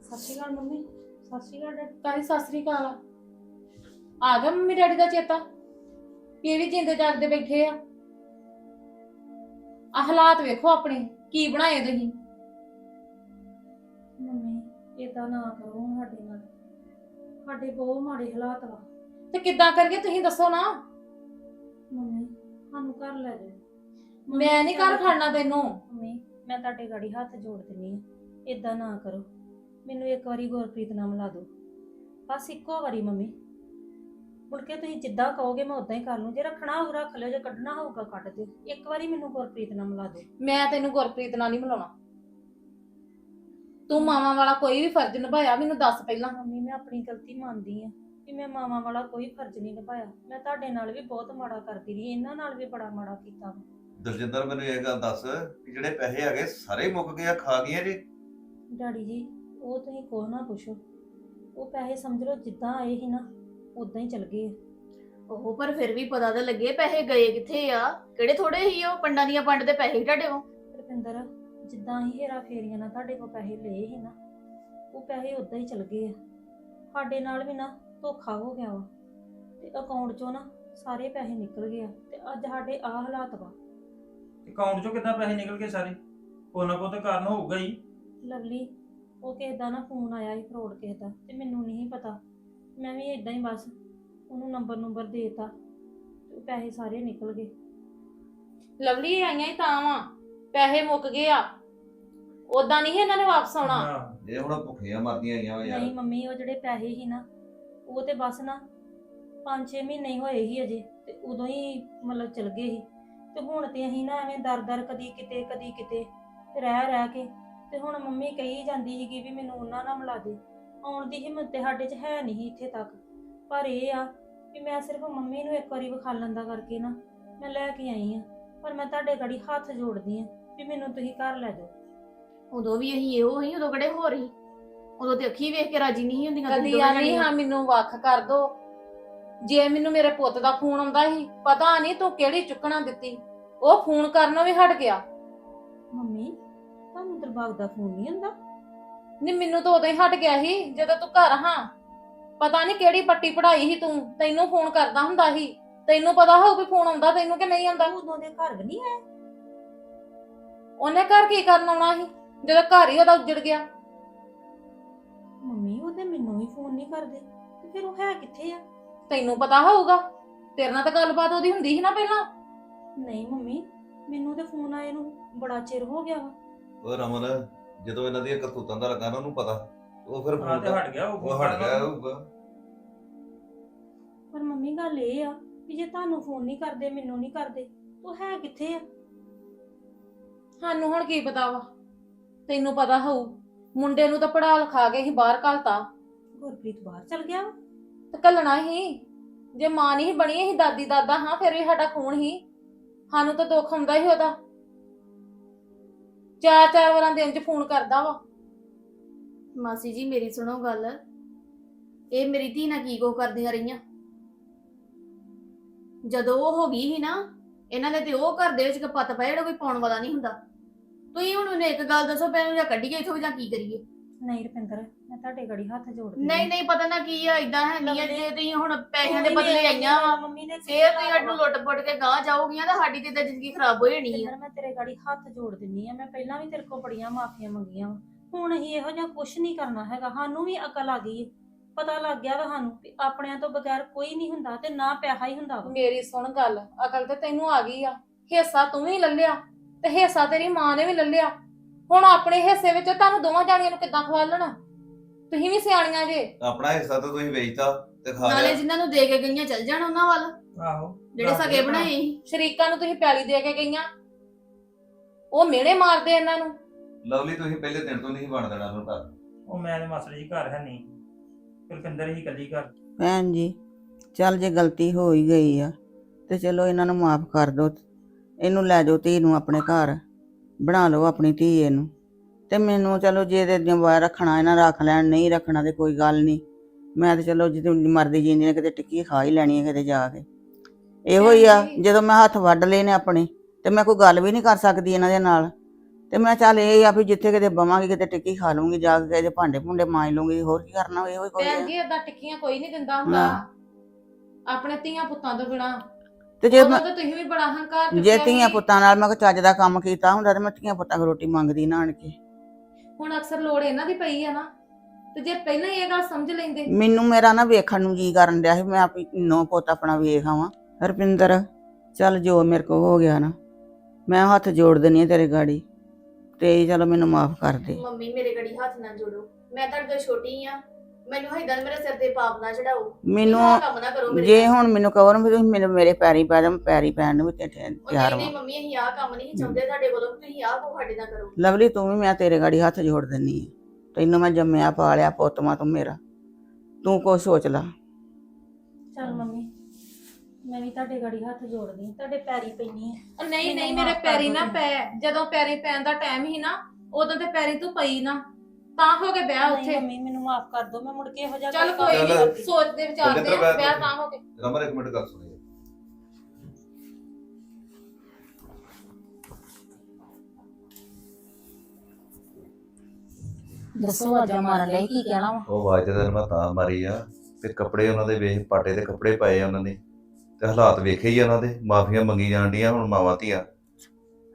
ਸਤਿ ਸ਼੍ਰੀ ਅਕਾਲ ਮੰਮੀ ਸਤਿ ਸ਼੍ਰੀ ਅਕਾਲ ਡੈਡੀ। ਕਾਹਦੀ ਸਤਿ ਸ਼੍ਰੀ ਅਕਾਲ ਆ? ਆ ਗਿਆ ਮੰਮੀ ਡੈਡੀ ਦਾ ਚੇਤਾ। ਵੀ ਇਹ ਵੀ ਜਿੰਦੇ ਜਾਗਦੇ ਬੈਠੇ ਆ। ਆ ਹਾਲਾਤ ਵੇਖੋ ਆਪਣੇ ਕੀ ਬਣਾਏ ਤੁਸੀਂ? ਮੰਮੀ ਨਾ ਕਰੋ ਸਾਡੇ ਨਾਲ। ਸਾਡੇ ਬਹੁਤ ਮਾੜੇ ਹਾਲਾਤ ਵਾ। ਤੇ ਕਿੱਦਾਂ ਕਰਕੇ ਤੁਸੀਂ ਦੱਸੋ ਨਾ। ਮੰਮੀ ਸਾਨੂੰ ਘਰ ਲੈ ਜਾਓ। ਮੈਂ ਨਹੀਂ ਘਰ ਖੜਨਾ ਤੈਨੂੰ। ਮੰਮੀ ਮੈਂ ਤੁਹਾਡੇ ਗਾੜੀ ਹੱਥ ਜੋੜ ਦਿੰਨੀ ਆ। ਏਦਾਂ ਨਾ ਕਰੋ। ਮੈਨੂੰ ਇੱਕ ਵਾਰੀ ਗੁਰਪ੍ਰੀਤ ਨਾਮ ਲਾ ਦਿਓ। ਬਸ ਇੱਕੋ ਵਾਰੀ ਮੰਮੀ। ਮੁੜ ਕੇ ਤੁਸੀਂ ਜਿੱਦਾਂ ਕਹੋਗੇ ਮੈਂ ਉਦਾਂ ਹੀ ਕਰ ਲੂੰ। ਜੇ ਰੱਖਣਾ ਹੋਊ ਰੱਖ ਲਿਓ ਜੇ ਕੱਢਣਾ ਹੋਊਗਾ ਕੱਢ ਦਿਓ। ਇੱਕ ਵਾਰੀ ਮੈਨੂੰ ਗੁਰਪ੍ਰੀਤ ਨਾਲ ਮਿਲਾ ਦਿਓ। ਮੈਂ ਤੈਨੂੰ ਗੁਰਪ੍ਰੀਤ ਨਾਲ ਨਹੀਂ ਮਿਲਾਉਣਾ। ਤੂੰ ਮਾਵਾਂ ਵਾਲਾ ਕੋਈ ਵੀ ਫਰਜ਼ ਨਿਭਾਇਆ ਮੈਨੂੰ ਦੱਸ ਪਹਿਲਾਂ। ਮੰਮੀ ਮੈਂ ਆਪਣੀ ਗਲਤੀ ਮੰਨਦੀ ਆ ਕਿ ਮੈਂ ਮਾਵਾਂ ਵਾਲਾ ਕੋਈ ਫਰਜ਼ ਨਹੀਂ ਨਿਭਾਇਆ। ਮੈਂ ਤੁਹਾਡੇ ਨਾਲ ਵੀ ਬਹੁਤ ਮਾੜਾ ਕਰਦੀ ਰਹੀ ਇਹਨਾਂ ਨਾਲ ਵੀ ਬੜਾ ਮਾੜਾ ਕੀਤਾ। ਦਲਜਿੰਦਰ ਮੈਨੂੰ ਇਹ ਗੱਲ ਦੱਸ ਕਿ ਜਿਹੜੇ ਪੈਸੇ ਹੈਗੇ ਸਾਰੇ ਮੁੱਕ ਗਏ ਆ ਖਾ ਗਈਆਂ ਜੀ? ਡੈਡੀ ਜੀ ਉਹ ਤੁਸੀਂ ਕੋਹ ਨਾ ਪੁੱਛੋ। ਉਹ ਪੈਸੇ ਸਮਝ ਲਓ ਜਿੱਦਾਂ ਆਏ ਸੀ ਨਾ ਉਦਾਂ ਹੀ ਚਲ ਗਏ ਆ। ਉਹ ਪਰ ਫਿਰ ਵੀ ਪਤਾ ਤਾਂ ਲੱਗੇ ਪੈਸੇ ਗਏ ਕਿੱਥੇ ਆ? ਕਿਹੜੇ ਥੋੜੇ ਹੀ ਉਹ? ਪੰਡਾਂ ਦੀਆਂ ਪੰਡ ਦੇ ਪੈਸੇ ਹੀ ਤੁਹਾਡੇ ਕੋਲ? ਰੁਪਿੰਦਰ ਜਿੱਦਾਂ ਹੀ ਹੇਰਾ ਫੇਰੀਆਂ ਨਾਲ ਤੁਹਾਡੇ ਕੋਲ ਪੈਸੇ ਲਏ ਸੀ ਨਾ ਉਹ ਪੈਸੇ ਉਦਾਂ ਹੀ ਚਲ ਗਏ ਆ। ਸਾਡੇ ਨਾਲ ਵੀ ਨਾ ਧੋਖਾ ਹੋ ਗਿਆ ਵਾ। ਤੇ ਅਕਾਊਂਟ ਚੋਂ ਨਾ ਸਾਰੇ ਪੈਸੇ ਨਿਕਲ ਗਏ ਆ। ਤੇ ਅੱਜ ਸਾਡੇ ਆ ਹਾਲਾਤ ਵਾ। ਅਕਾਊਂਟ ਚੋਂ ਕਿੱਦਾਂ ਪੈਸੇ ਨਿਕਲ ਗਏ ਸਾਰੇ? ਕੋਈ ਨਾ ਕੋਈ ਤਾਂ ਕਾਰਨ ਹੋਊਗਾ ਹੀ। ਲਵਲੀ ਉਹ ਕਿਸੇ ਦਾ ਨਾ ਫੋਨ ਆਇਆ ਸੀ ਫਰੋਡ ਕਿਸੇ ਦਾ ਤੇ ਮੈਨੂੰ ਨਹੀਂ ਪਤਾ। ਮੈਂ ਵੀ ਇਦਾਂ ਹੀ ਬਸ ਉਹਨੂੰ ਨੰਬਰ ਨੰਬਰ ਦੇਤਾ ਤੇ ਪੈਸੇ ਸਾਰੇ ਨਿਕਲ ਗਏ। ਲਵਲੀ ਇਹ ਆਈਆਂ ਹੀ ਤਾਂ ਵਾ। ਪੈਸੇ ਮੁੱਕ ਗਏ ਆ। ਉਦਾਂ ਨਹੀਂ ਇਹਨਾਂ ਨੇ ਵਾਪਸ ਆਉਣਾ। ਹਾਂ ਇਹ ਹੁਣ ਭੁੱਖੀਆਂ ਮਰਦੀਆਂ ਆਈਆਂ ਵਾ ਯਾਰ। ਨਹੀਂ ਮੰਮੀ ਉਹ ਜਿਹੜੇ ਪੈਸੇ ਸੀ ਨਾ ਉਹ ਤੇ ਬਸ ਨਾ 5-6 ਮਹੀਨੇ ਹੀ ਹੋਏ ਸੀ ਅਜੇ ਤੇ ਉਦੋਂ ਹੀ ਮਤਲਬ ਚਲ ਗਏ ਸੀ। ਤੇ ਹੁਣ ਤੇ ਅਸੀਂ ਨਾ ਐਵੇਂ ਦਰ-ਦਰ ਕਦੀ ਕਿਤੇ ਕਦੀ ਕਿਤੇ ਰਹਿ ਰਹਿ ਕੇ ਤੇ ਹੁਣ ਮੰਮੀ ਕਹੀ ਜਾਂਦੀ ਸੀਗੀ ਵੀ ਮੈਨੂੰ ਉਹਨਾਂ ਨਾਲ ਮਿਲਾ ਦੇ। ਆਉਣ ਦੀ ਹਿੰਮਤ ਤੇ ਸਾਡੇ 'ਚ ਹੈ ਨਹੀਂ ਇੱਥੇ ਤੱਕ। ਪਰ ਇਹ ਆ ਵੀ ਮੈਂ ਸਿਰਫ ਮੰਮੀ ਨੂੰ ਇੱਕ ਵਾਰੀ ਵਿਖਾਲਣ ਦਾ ਕਰਕੇ ਨਾ ਮੈਂ ਲੈ ਕੇ ਆਈ ਆ। ਪਰ ਮੈਂ ਤੁਹਾਡੇ ਗੜੀ ਹੱਥ ਜੋੜਦੀ ਆ ਵੀ ਮੈਨੂੰ ਤੁਸੀਂ ਘਰ ਲੈ ਜਾਓ। ਉਦੋਂ ਵੀ ਅਸੀਂ ਇਹੋ ਹੀ ਉਦੋਂ ਕਿਹੜੇ ਹੋਰ ਹੀ ਉਦੋਂ ਤੇ ਅੱਖੀ ਵੇਖ ਕੇ ਰਾਜੀ ਨਹੀਂ ਹੁੰਦੀਆਂ ਤੁਸੀਂ ਕਦੀ ਦੋਵੇਂ ਜਾਣੀਆਂ। ਹਾਂ ਮੈਨੂੰ ਵੱਖ ਕਰ ਦੋ। ਜੇ ਮੈਨੂੰ ਮੇਰੇ ਪੁੱਤ ਦਾ ਫੋਨ ਆਉਂਦਾ ਸੀ ਪਤਾ ਨਹੀਂ ਤੂੰ ਕਿਹੜੀ ਚੁੱਕਣਾ ਦਿੱਤੀ। ਉਹ ਫੋਨ ਕਰਨੋਂ ਵੀ ਹਟ ਗਿਆ। ਦਰਬਾਗ ਦਾ ਫੋਨ ਨਹੀਂ ਹੁੰਦਾ। ਨਹੀਂ ਮੈਨੂੰ ਤਾਂ ਉਦੋਂ ਹੀ ਹਟ ਗਿਆ ਸੀ ਜਦੋਂ ਤੂੰ ਘਰ ਹਾਂ। ਪਤਾ ਨਹੀਂ ਕਿਹੜੀ ਪੱਟੀ ਪੜਾਈ ਸੀ ਤੂੰ ਤੈਨੂੰ ਫੋਨ ਕਰਦਾ ਹੁੰਦਾ ਸੀ। ਤੈਨੂੰ ਪਤਾ ਹੋਊ ਵੀ ਫੋਨ ਆਉਂਦਾ ਤੈਨੂੰ ਕਿ ਨਹੀਂ ਆਉਂਦਾ। ਉਦੋਂ ਦੇ ਘਰ ਵੀ ਨਹੀਂ ਆਏ ਉਹਨੇ ਘਰ ਕੀ ਕਰਨ ਆਉਣਾ ਸੀ? ਜਦੋਂ ਘਰ ਹੀ ਉਹਦਾ ਉੱਜੜ ਗਿਆ। ਮੰਮੀ ਉਹ ਤੇ ਮੈਨੂੰ ਵੀ ਫੋਨ ਨਹੀਂ ਕਰਦੇ। ਤੇ ਫਿਰ ਉਹ ਹੈ ਕਿੱਥੇ ਆ? ਤੈਨੂੰ ਪਤਾ ਹੋਊਗਾ। ਤੇਰੇ ਨਾਲ ਤਾਂ ਗੱਲਬਾਤ ਉਹਦੀ ਹੁੰਦੀ ਸੀ ਨਾ ਪਹਿਲਾਂ। ਨਹੀਂ ਮੰਮੀ ਮੈਨੂੰ ਤੇ ਫੋਨ ਆਏ ਨੂੰ ਬੜਾ ਚਿਰ ਹੋ ਗਿਆ ਵਾ। ਉਹ ਰਮਨ ਜਦੋਂ ਇਹਨਾਂ ਦੀਆਂ ਕਰਤੂਤਾਂ ਦਾ ਲੱਗਾ ਨਾ ਉਹਨੂੰ ਪਤਾ ਉਹ ਫਿਰ ਹਾਂ ਤੇ ਹਟ ਗਿਆ ਉਹ ਹਟ ਗਿਆ ਹੋਊਗਾ। ਪਰ ਮੰਮੀ ਗੱਲ ਇਹ ਆ ਕਿ ਜੇ ਤੁਹਾਨੂੰ ਫੋਨ ਨਹੀਂ ਕਰਦੇ ਮੈਨੂੰ ਨਹੀਂ ਕਰਦੇ ਉਹ ਹੈ ਕਿੱਥੇ ਆ? ਸਾਨੂੰ ਹੁਣ ਕੀ ਪਤਾ ਵਾ? ਤੈਨੂੰ ਪਤਾ ਹੋਊ ਮੁੰਡੇ ਨੂੰ ਤਾਂ ਪੜਾ ਲਿਖਾ ਕੇ ਹੀ ਬਾਹਰ ਘਲਤਾ। ਗੁਰਪ੍ਰੀਤ ਬਾਹਰ ਚਲ ਗਿਆ ਵਾ? ਤੇ ਕੱਲਣਾ ਹੀ। ਜੇ ਮਾਂ ਨਹੀਂ ਸੀ ਬਣੀ ਸੀ ਦਾਦੀ ਦਾਦਾ ਹਾਂ ਫਿਰ ਵੀ ਸਾਡਾ ਖੂਨ ਹੀ। ਸਾਨੂੰ ਤਾਂ ਦੁੱਖ ਹੁੰਦਾ ਹੀ ਉਹਦਾ। ਚਾਰ ਚਾਰ ਵਾਰਾਂ ਦਿਨ ਚ ਫੋਨ ਕਰਦਾ ਵਾ। ਮਾਸੀ ਜੀ, ਮੇਰੀ ਸੁਣੋ ਗੱਲ। ਇਹ ਮੇਰੀ ਧੀ ਨਾਲ ਕੀ ਕੋ ਕਰਦੀਆਂ ਰਹੀਆਂ? ਜਦੋਂ ਉਹ ਹੋ ਗਈ ਸੀ ਨਾ, ਇਹਨਾਂ ਨੇ ਤੇ ਉਹ ਘਰ ਦੇ ਵਿੱਚ ਕਪੱਤ ਪਾਇਆ ਜਿਹੜਾ ਕੋਈ ਪਾਉਣ ਵਾਲਾ ਨਹੀਂ ਹੁੰਦਾ। ਤੁਸੀਂ ਹੁਣ ਮੈਨੂੰ ਇੱਕ ਗੱਲ ਦੱਸੋ, ਪਹਿਲਾਂ ਜਾਂ ਕੱਢੀਏ ਇਥੋਂ ਜਾਂ ਕੀ ਕਰੀਏ? ਨਹੀਂ ਰੁਪਿੰਦਰ ਮੈਂ ਤੁਹਾਡੇ ਗੜੀ ਹੱਥ ਜੋੜਦੀ ਨਹੀਂ ਨਹੀਂ ਪਤਾ ਨਾ ਕੀ ਆ ਇਦਾਂ ਹੈ ਨਹੀਂ ਆ, ਜੇ ਤੁਸੀਂ ਹੁਣ ਪੈਸਿਆਂ ਦੇ ਬਦਲੇ ਆਈਆਂ ਵਾ ਮੰਮੀ ਨੇ ਫੇਰ ਤੁਸੀਂ ਸਾਨੂੰ ਲੁੱਟ ਪੁੱਟ ਕੇ ਗਾਂ ਜਾਓਗੀਆਂ ਤਾਂ ਸਾਡੀ ਤੇ ਤਾਂ ਜ਼ਿੰਦਗੀ ਖਰਾਬ ਹੋ ਜਾਣੀ ਆ। ਰੁਪਿੰਦਰ, ਮੈਂ ਤੇਰੇ ਗਾੜੀ ਹੱਥ ਜੋੜ ਦਿੰਨੀ ਆ ਮੈਂ ਪਹਿਲਾਂ ਵੀ ਤੇਰੇ ਕੋਲ ਬੜੀਆਂ ਮਾਫੀਆਂ ਮੰਗੀਆਂ ਵਾ। ਹੁਣ ਅਸੀਂ ਇਹੋ ਜਿਹਾ ਕੁਝ ਨਹੀਂ ਕਰਨਾ ਹੈਗਾ। ਸਾਨੂੰ ਵੀ ਅਕਲ ਆ ਗਈ ਹੈ ਪਤਾ ਲੱਗ ਗਿਆ ਵਾ ਸਾਨੂੰ ਵੀ ਆਪਣਿਆਂ ਤੋਂ ਬਗੈਰ ਕੋਈ ਨਹੀਂ ਹੁੰਦਾ ਤੇ ਨਾ ਪੈਸਾ ਹੀ ਹੁੰਦਾ ਵਾ। ਮੇਰੀ ਸੁਣ ਗੱਲ ਅਕਲ ਤੇ ਤੈਨੂੰ ਆ ਗਈ ਆ। ਹਿੱਸਾ ਤੂੰ ਵੀ ਲੈ ਲਿਆ ਤੇ ਹਿੱਸਾ ਤੇਰੀ ਮਾਂ ਨੇ ਵੀ ਲੈ ਲਿਆ। ਹੁਣ ਆਪਣੇ ਹਿੱਸੇ ਵਿੱਚ ਤੁਹਾਨੂੰ ਦੋਵਾਂ ਜਾਣੀਆਂ ਨੂੰ ਕਿੱਦਾਂ ਖਵਾਲਣਾ ਤੁਸੀਂ ਵੀ ਸਿਆਣੀਆਂ ਜੇ। ਆਪਣਾ ਹਿੱਸਾ ਤਾਂ ਤੁਸੀਂ ਵੇਚਤਾ ਤੇ ਖਾ ਨਾਲੇ ਲਿਆ। ਜਿਨ੍ਹਾਂ ਨੂੰ ਦੇ ਕੇ ਗਈਆਂ ਚੱਲ ਜਾਣ ਉਹਨਾਂ ਵੱਲ। ਆਹੋ। ਜਿਹੜੇ ਸਗੇ ਦੇ ਬਣਾਏ ਸੀ। ਸ਼ਰੀਕਾਂ ਨੂੰ ਤੁਸੀਂ ਪੈਲੀ ਦੇ ਕੇ ਗਈਆਂ। ਉਹ ਮਿਹਣੇ ਮਾਰਦੇ ਇਹਨਾਂ ਨੂੰ। ਲਵਲੀ ਤੁਸੀਂ ਪਹਿਲੇ ਦਿਨ ਤੋਂ ਨਹੀਂ ਬਣ ਦੇਣਾ ਘਰ। ਉਹ ਮੈਂ ਤੇ ਮਾਸਟਰ ਜੀ ਘਰ ਹੈ ਨਹੀਂ। ਕੁਲਪਿੰਦਰ ਹੀ ਇਕੱਲੀ ਘਰ। ਭੈਣ ਜੀ ਚੱਲ ਜੇ ਗਲਤੀ ਹੋ ਹੀ ਗਈ ਆ ਤੇ ਚਲੋ ਇਹਨਾਂ ਨੂੰ ਮਾਫ ਕਰ ਦਿਓ ਇਹਨੂੰ ਲੈ ਜਾਓ ਧੀ ਨੂੰ ਆਪਣੇ ਘਰ। ਬਣਾ ਲਓ ਆਪਣੀ ਧੀ ਇਹਨੂੰ ਤੇ ਮੈਨੂੰ ਚਲੋ ਜੇ ਤੇ ਜਿੰਮੇਵਾਰ ਰੱਖਣਾ ਇਹਨਾਂ ਰੱਖ ਲੈਣ ਨਹੀਂ ਰੱਖਣਾ ਤੇ ਕੋਈ ਗੱਲ ਨਹੀਂ ਮੈਂ ਤੇ ਚਲੋ ਜਿੱਦ ਮਰਦੀ ਜਿੰਦੀ ਨੇ ਕਿਤੇ ਟਿੱਕੀ ਖਾ ਹੀ ਲੈਣੀ ਹੈ ਕਿਤੇ ਜਾ ਕੇ ਇਹੋ ਹੀ ਆ। ਜਦੋਂ ਮੈਂ ਹੱਥ ਵੱਢ ਲਏ ਨੇ ਆਪਣੇ ਤੇ ਮੈਂ ਕੋਈ ਗੱਲ ਵੀ ਨਹੀਂ ਕਰ ਸਕਦੀ ਇਹਨਾਂ ਦੇ ਨਾਲ ਤੇ ਮੈਂ ਚੱਲ ਇਹ ਆ ਵੀ ਜਿੱਥੇ ਕਿਤੇ ਬਵਾਂਗੀ ਕਿਤੇ ਟਿੱਕੀ ਖਾ ਲੂੰਗੀ ਜਾ ਕੇ ਇਹਦੇ ਭਾਂਡੇ ਭੁੰਡੇ ਮਾਂਜ ਲੂੰਗੀ ਹੋਰ ਕੀ ਕਰਨਾ ਇਹੋ ਹੀ ਕੋਈ ਭੈਣ। ਜੀ ਏਦਾਂ ਟਿੱਕੀਆਂ ਕੋਈ ਨਹੀਂ ਦਿੰਦਾ ਹੁੰਦਾ ਨਾ। ਆਪਣੇ ਧੀਆਂ ਪੁੱਤਾਂ ਤੋਂ ਬਿਨਾ ਤੇ ਜੇ ਉਦੋਂ ਮੈਂ ਤਾਂ ਤੁਸੀਂ ਵੀ ਬੜਾ ਹੰਕਾਰ ਜੇ ਚੁੱਕਿਆ ਧੀਆਂ ਸੀ। ਪੁੱਤਾਂ ਨਾਲ ਮੈਂ ਕੋਈ ਚੱਜ ਦਾ ਕੰਮ ਕੀਤਾ ਹੁੰਦਾ ਤੇ ਮੈਂ ਧੀਆਂ ਪੁੱਤਾਂ ਕੋਲ ਰੋਟੀ ਮੰਗਦੀ ਨਾ ਆਣ ਕੇ। ਹੁਣ ਅਕਸਰ ਲੋੜ ਇਹਨਾਂ ਦੀ ਪਈ ਆ ਨਾ ਤੇ ਜੇ ਪਹਿਲਾਂ ਹੀ ਇਹ ਗੱਲ ਸਮਝ ਲੈਂਦੇ। ਮੈਨੂੰ ਮੇਰਾ ਨਾ ਵੇਖਣ ਨੂੰ ਜੀ ਕਰਨ ਡਿਆ ਸੀ ਮੈਂ ਆਪਣੀ ਨੋ ਪੁੱਤ ਆਪਣਾ ਵੇਖ ਆਵਾਂ। ਹਰਪਿੰਦਰ ਚੱਲ ਜੋ ਮੇਰੇ ਕੋ ਹੋ ਗਿਆ ਨਾ ਮੈਂ ਹੱਥ ਜੋੜ ਦਿੰਨੀ ਆ ਤੇਰੇ ਗਾੜੀ ਤੇ ਚਲੋ ਮੈਨੂੰ ਮਾਫ ਕਰ ਦੇ। ਮੰਮੀ ਮੇਰੇ ਗੜੀ ਹੱਥ ਨਾ ਜੋੜੋ। ਮੈਂ ਤੁਹਾਡੇ ਤੋਂ ਛੋਟੀ ਆ ਮੈਨੂੰ ਇਦਾਂ ਮੇਰੇ ਸਿਰ ਤੇ ਪਾਪ ਨਾ ਚੜਾਓ। ਮੈਨੂੰ ਆਹ ਕੰਮ ਨਾ ਕਰੋ ਮੇਰੇ ਜੇ। ਹੁਣ ਮੈਨੂੰ ਕਹੋ ਨਾ ਵੀ ਤੁਸੀਂ ਮੇਰੇ ਮੇਰੇ ਪੈਰੀ ਪੈ ਜਾ ਮੈਂ ਪੈਰੀ ਪੈਣ ਨੂੰ ਵੀ ਤੇ- ਤੇ- ਉਹ ਤਿਆਰ ਨਹੀਂ ਵਾਂ। ਨਹੀਂ ਮੰਮੀ ਅਸੀਂ ਆਹ ਕੰਮ ਨਹੀਂ ਚਾਹੁੰਦੇ ਤੁਹਾਡੇ ਕੋਲੋਂ ਵੀ ਤੁਸੀਂ ਆਹ ਕੋ ਸਾਡੇ ਨਾਲ ਕਰੋ। ਲਵਲੀ ਤੂੰ ਵੀ ਮੈਂ ਤੇਰੇ ਗਾੜੀ ਹੱਥ ਜੋੜ ਦਿੰਨੀ ਆ। ਤੈਨੂੰ ਮੈਂ ਜੰਮਿਆ ਪਾਲਿਆ ਪੁੱਤ ਮਾ ਤੂੰ ਮੇਰਾ। ਤੂੰ ਕੁਛ ਸੋਚ ਲਾ। ਚੱਲ ਮੰਮੀ ਮੈਂ ਵੀ ਤੁਹਾਡੇ ਗਾੜੀ ਹੱਥ ਜੋੜਦੀ ਹਾਂ, ਤੁਹਾਡੇ ਪੈਰੀ ਪੈਣੀ ਹੈ। ਉਹ ਨਹੀਂ ਨਹੀਂ ਮੇਰੇ ਪੈਰੀ ਨਾ ਪੈ ਜਦੋਂ ਪੈਰੀ ਪੈਣ ਦਾ ਟਾਈਮ ਸੀ ਨਾ ਉਦੋਂ ਤੇ ਪੈਰੀ ਤੂੰ ਪਈ ਨਾ। ਤਾਂ ਹੋ ਕੇ ਵਿਆਹ ਨਹੀਂ ਉੱਥੇ। ਮੰਮੀ ਮੈਨੂੰ ਮਾਫ ਕਰ ਦਿਓ ਮੈਂ ਮੁੜ ਕੇ ਇਹੋ ਜਿਹਾ ਚੱਲ ਕੰਮ ਕੋਈ ਨਹੀਂ। ਸੋਚਦੇ ਵਿਚਾਰਦੇ ਆ, ਵਿਆਹ ਤੋਂ। ਹੋ ਕੇ। ਰਮਨ ਇੱਕ ਮਿੰਟ ਗੱਲ ਸੁਣੀ ਦੱਸੋ ਅੱਜ ਮਾਰਨ ਲਈ ਕੀ ਕਹਿਣਾ ਵਾ? ਉਹ ਆਵਾਜ਼ ਤੇ ਤੈਨੂੰ ਮੈਂ ਤਾਂ ਮਾਰੀ ਆ। ਤੇ ਕੱਪੜੇ ਉਹਨਾਂ ਦੇ ਵੇਖ ਪਾਟੇ ਦੇ ਕੱਪੜੇ ਪਾਏ ਆ ਉਹਨਾਂ ਨੇ। ਤੇ ਹਾਲਾਤ ਵੇਖੇ ਹੀ ਆ ਉਹਨਾਂ ਦੇ ਮਾਫੀਆਂ ਮੰਗੀ ਜਾਣ ਡੀਆਂ ਹੁਣ ਮਾਵਾਂ ਧੀਆਂ।